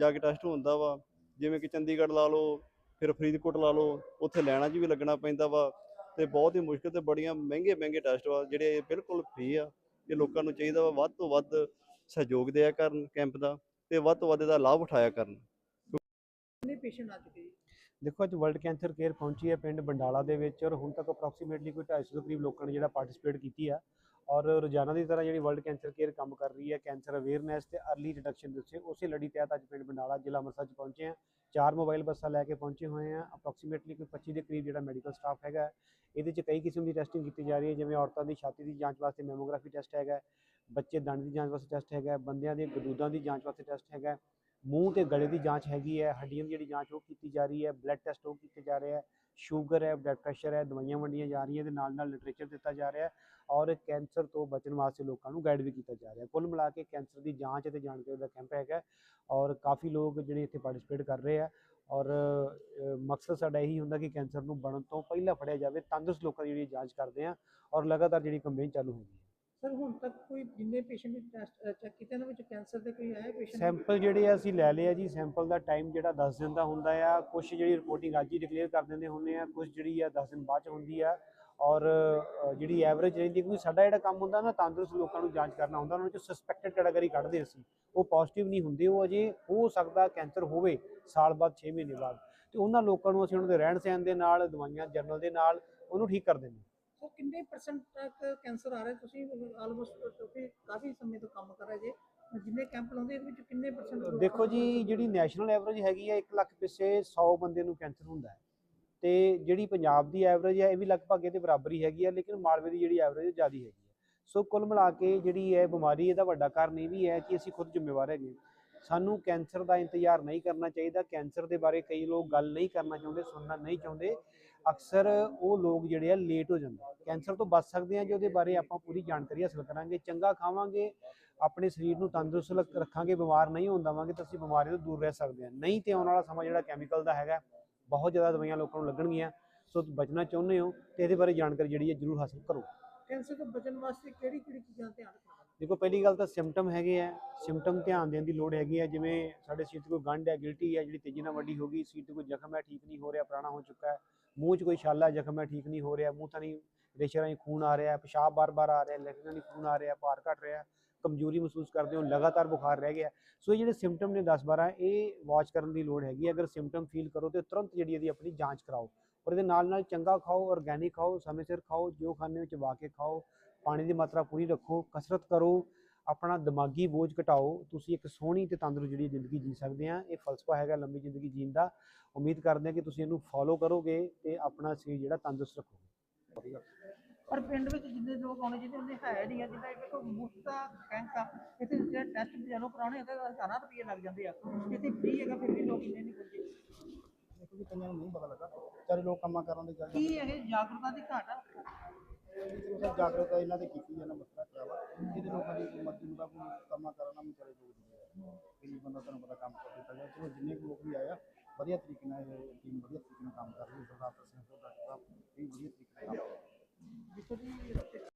ਜਾ ਕੇ ਟੈਸਟ ਹੁੰਦਾ ਵਾ। ਜਿਵੇਂ ਕਿ ਚੰਡੀਗੜ੍ਹ ਲਾ ਲਓ ਫਿਰ ਫਰੀਦਕੋਟ ਲਾ ਲਓ ਉੱਥੇ ਲੈਣਾ 'ਚ ਵੀ ਲੱਗਣਾ ਪੈਂਦਾ ਵਾ। ਤੇ ਬਹੁਤ ਹੀ ਮੁਸ਼ਕਲ ਤੇ ਬੜੀਆਂ ਮਹਿੰਗੇ ਮਹਿੰਗੇ ਟੈਸਟ ਵਾ ਜਿਹੜੇ ਬਿਲਕੁਲ ਫ੍ਰੀ ਆ। ਇਹ ਲੋਕਾਂ ਨੂੰ ਚਾਹੀਦਾ ਵਾ ਵੱਧ ਤੋਂ ਵੱਧ ਸਹਿਯੋਗ ਦਿਆ ਕਰਨ ਕੈਂਪ ਦਾ। ਤੇ ਵੱਧ ਤੋਂ ਵੱਧ ਇਹਦਾ ਲਾਭ ਉਠਾਇਆ ਕਰਨ। ਪੇਸ਼ੈਂਟ ਆ ਚੁੱਕੇ ਜੀ। ਦੇਖੋ, ਅੱਜ ਵਰਲਡ ਕੈਂਸਰ ਕੇਅਰ ਪਹੁੰਚੀ ਹੈ ਪਿੰਡ ਬੰਡਾਲਾ ਦੇ ਵਿੱਚ ਔਰ ਹੁਣ ਤੱਕ ਅਪਰੋਕਸੀਮੇਟਲੀ ਕੋਈ 250 ਦੇ ਕਰੀਬ ਲੋਕਾਂ ਨੇ ਜਿਹੜਾ ਪਾਰਟਿਸਿਪੇਟ ਕੀਤੀ ਆ ਔਰ ਰੋਜ਼ਾਨਾ ਦੀ ਤਰ੍ਹਾਂ ਜਿਹੜੀ ਵਰਲਡ ਕੈਂਸਰ ਕੇਅਰ ਕੰਮ ਕਰ ਰਹੀ ਹੈ ਕੈਂਸਰ ਅਵੇਅਰਨੈਸ ਤੇ ਅਰਲੀ ਡਿਟੈਕਸ਼ਨ ਦੇ ਉੱਤੇ, ਉਸੇ ਲੜੀ ਤਹਿਤ ਅੱਜ ਪਿੰਡ ਬੰਡਾਲਾ ਜ਼ਿਲ੍ਹਾ ਅੰਮ੍ਰਿਤਸਰ 'ਚ ਪਹੁੰਚੇ ਆ ਚਾਰ ਮੋਬਾਈਲ ਬੱਸਾਂ ਲੈ ਕੇ ਪਹੁੰਚੇ ਹੋਏ ਆ ਅਪਰੋਕਸੀਮੇਟਲੀ ਕੋਈ 25 ਦੇ ਕਰੀਬ ਜਿਹੜਾ ਮੈਡੀਕਲ ਸਟਾਫ ਹੈਗਾ ਇਹਦੇ 'ਚ ਕਈ ਕਿਸਮ ਦੀ ਟੈਸਟਿੰਗ ਕੀਤੀ ਜਾ ਰਹੀ ਹੈ, ਜਿਵੇਂ ਔਰਤਾਂ ਦੀ ਛਾਤੀ ਦੀ ਜਾਂਚ ਵਾਸਤੇ ਮੈਮੋਗ੍ਰਾਫੀ ਟੈਸਟ ਹੈਗਾ ਬੱਚੇ ਦੰਦ ਦੀ ਜਾਂਚ ਵਾਸਤੇ ਟੈਸਟ ਹੈਗਾ ਬੰਦਿਆਂ ਦੇ ਗਦੂਦਾਂ ਦੀ ਜਾਂਚ ਵਾਸਤੇ ਟੈਸਟ ਹੈਗਾ ਮੂੰਹ ਤੇ ਗਲੇ ਦੀ ਜਾਂਚ ਹੈਗੀ ਹੈ, ਹੱਡੀਆਂ ਦੀ ਜਿਹੜੀ ਜਾਂਚ ਉਹ ਕੀਤੀ ਜਾ ਰਹੀ ਹੈ ਬਲੱਡ ਟੈਸਟ ਉਹ ਕੀਤੇ ਜਾ ਰਹੇ ਹੈ ਸ਼ੂਗਰ ਹੈ ਬਲੱਡ ਪ੍ਰੈਸ਼ਰ ਹੈ, ਦਵਾਈਆਂ ਵੰਡੀਆਂ ਜਾ ਰਹੀਆਂ ਤੇ ਨਾਲ ਨਾਲ ਲਿਟਰੇਚਰ ਦਿੱਤਾ ਜਾ ਰਿਹਾ ਹੈ ਔਰ ਕੈਂਸਰ ਤੋਂ ਬਚਣ ਵਾਸਤੇ ਲੋਕਾਂ ਨੂੰ ਗਾਈਡ ਵੀ ਕੀਤਾ ਜਾ ਰਿਹਾ ਕੁੱਲ ਮਿਲਾ ਕੇ ਕੈਂਸਰ ਦੀ ਜਾਂਚ ਅਤੇ ਜਾਣਕਾਰੀ ਦਾ ਕੈਂਪ ਹੈਗਾ ਔਰ ਕਾਫੀ ਲੋਕ ਜਿਹੜੇ ਇੱਥੇ ਪਾਰਟਿਸਿਪੇਟ ਕਰ ਰਹੇ ਆ ਔਰ ਮਕਸਦ ਸਾਡਾ ਇਹੀ ਹੁੰਦਾ ਕਿ ਕੈਂਸਰ ਨੂੰ ਬਣਨ ਤੋਂ ਪਹਿਲਾਂ ਫੜਿਆ ਜਾਵੇ, ਤੰਦਰੁਸਤ ਲੋਕਾਂ ਦੀ ਜਿਹੜੀ ਜਾਂਚ ਕਰਦੇ ਆ ਔਰ ਲਗਾਤਾਰ ਜਿਹੜੀ ਕੰਪੇਨ ਚਾਲੂ ਹੋਗੀ ਸਰ, ਹੁਣ ਤੱਕ ਕੋਈ ਜਿੰਨੇ ਪੇਸ਼ੈਂਟ ਟੈਸਟ ਚੈੱਕ ਕੀਤੇ ਇਹਨਾਂ ਵਿੱਚ ਕੈਂਸਰ ਦੇ ਕੋਈ ਆਏ ਪੇਸ਼ੈਂਟ ਸੈਂਪਲ ਜਿਹੜੇ ਆ, ਅਸੀਂ ਲੈ ਲਏ ਆ ਜੀ। ਸੈਂਪਲ ਦਾ ਟਾਈਮ ਜਿਹੜਾ 10 ਦਿਨ ਦਾ ਹੁੰਦਾ ਆ ਕੁਝ ਜਿਹੜੀ ਰਿਪੋਰਟਿੰਗ ਅੱਜ ਹੀ ਡਿਕਲੇਅਰ ਕਰ ਦਿੰਦੇ ਹੁੰਦੇ ਆ ਕੁਝ ਜਿਹੜੀ ਆ 10 ਦਿਨ ਬਾਅਦ ਚ ਹੁੰਦੀ ਆ। ਔਰ ਜਿਹੜੀ ਐਵਰੇਜ ਰਹਿੰਦੀ ਕਿਉਂਕਿ ਸਾਡਾ ਜਿਹੜਾ ਕੰਮ ਹੁੰਦਾ ਨਾ, ਤੰਦਰੁਸਤ ਲੋਕਾਂ ਨੂੰ ਜਾਂਚ ਕਰਨਾ ਹੁੰਦਾ, ਉਹਨਾਂ ਵਿੱਚ ਸਸਪੈਕਟਡ ਕੈਟਾਗਰੀ ਕੱਢਦੇ ਅਸੀਂ। ਉਹ ਪੋਜ਼ਿਟਿਵ ਨਹੀਂ ਹੁੰਦੇ, ਉਹ ਅਜੇ ਹੋ ਸਕਦਾ ਕੈਂਸਰ ਹੋਵੇ ਸਾਲ ਬਾਅਦ 6 ਮਹੀਨੇ ਬਾਅਦ। ਤੇ ਉਹਨਾਂ ਲੋਕਾਂ ਨੂੰ ਅਸੀਂ ਉਹਨਾਂ ਦੇ ਰਹਿਣ ਸਹਿਣ ਦੇ ਨਾਲ, ਦਵਾਈਆਂ ਜਰਨਲ ਦੇ ਨਾਲ, ਉਹਨੂੰ ਠੀਕ ਕਰ ਦਿੰਦੇ ਹਾਂ। ਸੋ ਕਿੰਨੇ ਪਰਸੈਂਟ ਤੱਕ ਕੈਂਸਰ ਆ ਰਿਹਾ? ਤੁਸੀਂ ਆਲਮੋਸਟ ਤੁਸੀਂ ਕਾਫੀ ਸਮੇਂ ਤੋਂ ਕੰਮ ਕਰ ਰਹੇ ਜੇ। ਜਿੰਨੇ ਕੈਂਪ ਲਾਉਂਦੇ ਇਹਦੇ ਵਿੱਚ ਕਿੰਨੇ ਪਰਸੈਂਟ ਦੇਖੋ ਜੀ ਜਿਹੜੀ ਨੈਸ਼ਨਲ ਐਵਰੇਜ ਹੈਗੀ ਹੈ 1 ਲੱਖ ਪਿੱਛੇ 100 ਬੰਦੇ ਨੂੰ ਕੈਂਸਰ ਹੁੰਦਾ ਹੈ। ਤੇ ਜਿਹੜੀ ਪੰਜਾਬ ਦੀ ਐਵਰੇਜ ਹੈ ਇਹ ਵੀ ਲਗਭਗ ਇਹਦੇ ਬਰਾਬਰ ਹੀ ਹੈਗੀ ਹੈ ਲੇਕਿਨ ਮਾਲਵੇ ਦੀ ਜਿਹੜੀ ਐਵਰੇਜ ਜ਼ਿਆਦਾ ਹੈਗੀ ਹੈ ਸੋ ਕੁੱਲ ਮਿਲਾ ਕੇ ਜਿਹੜੀ ਹੈ ਬਿਮਾਰੀ ਇਹਦਾ ਵੱਡਾ ਕਾਰਨ ਇਹ ਵੀ ਹੈ ਕਿ ਅਸੀਂ ਖੁਦ ਜ਼ਿੰਮੇਵਾਰ ਹੈਗੇ ਸਾਨੂੰ ਕੈਂਸਰ ਦਾ ਇੰਤਜ਼ਾਰ ਨਹੀਂ ਕਰਨਾ ਚਾਹੀਦਾ। ਕੈਂਸਰ ਦੇ ਬਾਰੇ ਕਈ ਲੋਕ ਗੱਲ ਨਹੀਂ ਕਰਨਾ ਚਾਹੁੰਦੇ ਸੁਣਨਾ ਨਹੀਂ ਚਾਹੁੰਦੇ। ਅਕਸਰ ਉਹ ਲੋਕ ਜਿਹੜੇ ਆ ਲੇਟ ਹੋ ਜਾਂਦੇ ਕੈਂਸਰ ਤੋਂ ਬਚ ਸਕਦੇ ਆ ਜੇ ਉਹਦੇ ਬਾਰੇ ਆਪਾਂ ਪੂਰੀ ਜਾਣਕਾਰੀ ਹਾਸਲ ਕਰਾਂਗੇ। ਚੰਗਾ ਖਾਵਾਂਗੇ ਆਪਣੇ ਸਰੀਰ ਨੂੰ ਤੰਦਰੁਸਤ ਰੱਖ- ਰੱਖਾਂਗੇ ਬਿਮਾਰ ਨਹੀਂ ਹੋਣ ਦੇਵਾਂਗੇ ਤਾਂ ਅਸੀਂ ਬਿਮਾਰੀ ਤੋਂ ਦੂਰ ਰਹਿ ਸਕਦੇ ਹਾਂ ਨਹੀਂ ਤੇ ਆਉਣ ਵਾਲਾ ਸਮਾਂ ਜਿਹੜਾ ਕੈਮੀਕਲ ਦਾ ਹੈਗਾ ਬਹੁਤ ਜ਼ਿਆਦਾ ਦਵਾਈਆਂ ਲੋਕਾਂ ਨੂੰ ਲੱਗਣਗੀਆਂ। ਸੋ ਬਚਣਾ ਚਾਹੁੰਦੇ ਹੋ ਤੇ ਇਹਦੇ ਬਾਰੇ ਜਾਣਕਾਰੀ ਜਿਹੜੀ ਹੈ ਜਰੂਰ ਹਾਸਲ ਕਰੋ। ਕੈਂਸਰ ਤੋਂ ਬਚਣ ਵਾਸਤੇ ਕਿਹੜੀ ਕਿਹੜੀ ਚੀਜ਼ਾਂ ਧਿਆਨ ਰੱਖਣਾ? ਦੇਖੋ ਪਹਿਲੀ ਗੱਲ ਤਾਂ ਸਿੰਪਟਮ ਹੈਗੇ ਆ। ਸਿੰਪਟਮ ਧਿਆਨ ਦੇਣ ਦੀ ਲੋੜ ਹੈਗੀ ਹੈ ਜਿਵੇਂ ਸਾਡੇ ਸੀਟ 'ਤੇ ਕੋਈ ਗੰਢ ਹੈ ਗਿਲਟੀ ਹੈ ਜਿਹੜੀ ਤੇਜ਼ੀ ਨਾਲ ਵੱਡੀ ਹੋ ਗਈ ਸੀਟ 'ਤੇ ਕੋਈ ਜ਼ਖਮ ਹੈ ਠੀਕ ਨਹੀਂ ਹੋ ਰਿਹਾ ਪੁਰਾਣਾ ਹੋ ਚੁੱਕਾ ਹੈ ਮੂੰਹ 'ਚ ਕੋਈ ਛਾਲਾ ਜ਼ਖਮ ਹੈ, ਠੀਕ ਨਹੀਂ ਹੋ ਰਿਹਾ, ਮੂੰਹ ਤਾਂ ਨਹੀਂ ਰੇਸ਼ੇ ਰਾਹੀਂ ਖੂਨ ਆ ਰਿਹਾ ਪਿਸ਼ਾਬ ਬਾਰ-ਬਾਰ ਆ ਰਿਹਾ ਹੈ ਲੈਟਰਿਨ ਰਾਹੀਂ ਖੂਨ ਆ ਰਿਹਾ ਭਾਰ ਘਟ ਰਿਹਾ ਕਮਜ਼ੋਰੀ ਮਹਿਸੂਸ ਕਰਦੇ ਹੋ, ਲਗਾਤਾਰ ਬੁਖਾਰ ਰਹਿ ਗਿਆ ਸੋ ਇਹ ਜਿਹੜੇ ਸਿੰਪਟਮ ਨੇ 10-12 ਇਹ ਵਾਚ ਕਰਨ ਦੀ ਲੋੜ ਹੈਗੀ ਅਗਰ ਸਿੰਪਟਮ ਫੀਲ ਕਰੋ ਤੇ ਤੁਰੰਤ ਜਿਹੜੀ ਇਹਦੀ ਆਪਣੀ ਜਾਂਚ ਕਰਾਓ ਔਰ ਇਹਦੇ ਨਾਲ ਨਾਲ ਚੰਗਾ ਖਾਓ ਆਰਗੈਨਿਕ ਖਾਓ, ਸਮੇਂ ਸਿਰ ਖਾਓ, ਜੋ ਖਾਣੇ ਵਿੱਚ ਚਬਾ ਕੇ ਖਾਓ, ਪਾਣੀ ਦੀ ਮਾਤਰਾ ਪੂਰੀ ਰੱਖੋ, ਕਸਰਤ ਕਰੋ ਆਪਣਾ ਦਿਮਾਗੀ ਬੋਝ ਘਟਾਓ ਤੁਸੀਂ ਇੱਕ ਸੋਹਣੀ ਤੇ ਤੰਦਰੁਸਤ ਜਿਹੜੀ ਜ਼ਿੰਦਗੀ ਜੀ ਸਕਦੇ ਆ। ਇਹ ਫਲਸਫਾ ਹੈਗਾ ਲੰਬੀ ਜ਼ਿੰਦਗੀ ਜੀਣ ਦਾ। ਉਮੀਦ ਕਰਦੇ ਹਾਂ ਕਿ ਤੁਸੀਂ ਇਹਨੂੰ ਫੋਲੋ ਕਰੋਗੇ ਤੇ ਆਪਣਾ ਸਰੀਰ ਜਿਹੜਾ ਤੰਦਰੁਸਤ ਰੱਖੋਗੇ। ਪਰ ਪਿੰਡ ਵਿੱਚ ਜਿੰਨੇ ਲੋਕ ਆਉਣੇ ਜਿਹਦੇ ਉਹਦੇ ਹੈ ਨਹੀਂ ਆ ਜਿੱਦਾਂ ਇੱਕ ਕੋਈ ਮੁਫਤ ਆ ਇੱਥੇ ਜਿਹੜੇ ਟੈਸਟ ਜਦੋਂ ਕਰਾਉਣੇ ਆ ਤਾਂ ਹਜ਼ਾਰਾਂ ਰੁਪਏ ਲੱਗ ਜਾਂਦੇ ਆ। ਇੱਥੇ ਫ੍ਰੀ ਹੈਗਾ ਫਿਰ ਵੀ ਲੋਕ ਇੰਨੇ ਨਹੀਂ ਪੁੱਜੇ ਦੇਖੋ ਜੀ ਕਈਆਂ ਨੂੰ ਨਹੀਂ ਪਤਾ ਲੱਗਾ। ਚਾਰੇ ਲੋਕ ਕੰਮਾਂ ਕਰਨ ਦੇ ਚੱਲ ਕੀ ਇਹ ਜਾਗਰੂਕਤਾ ਦੀ ਘਾਟ ਆ? ਜਾਂਦੇ ਜਾਗਰੂਕਤਾ ਇਹਨਾਂ ਦੇ ਕੀਤੀ ਜਾਣਾ ਮਸਲਾ ਪਿਆ ਵਾ। ਇਹਦੇ ਲੋਕਾਂ ਦੀ ਮਰਜ਼ੀ ਮੁਤਾਬਕ ਕੰਮਾਂ ਕਰਨ ਨਾਲ ਵਿਚਾਰੇ ਲੋਕ ਜੀ ਇਹ ਬੰਦਾ ਤੁਹਾਨੂੰ ਪਤਾ ਕੰਮ ਕਰ ਦਿੱਤਾ ਗਿਆ ਚਲੋ, ਜਿੰਨੇ ਕੁ ਲੋਕ ਵੀ ਆਇਆ ਵਧੀਆ ਤਰੀਕੇ ਨਾਲ ਇਹ ਟੀਮ ਵਧੀਆ ਤਰੀਕੇ ਨਾਲ ਕੰਮ ਕਰ ਰਹੀ ਹੈ। ਸਰਦਾਰ ਸਿੰਘ ਸਾਹਿਬ, ਇਹ ਵਧੀਆ ਤਰੀਕੇ ਨਾਲ ਕੰਮ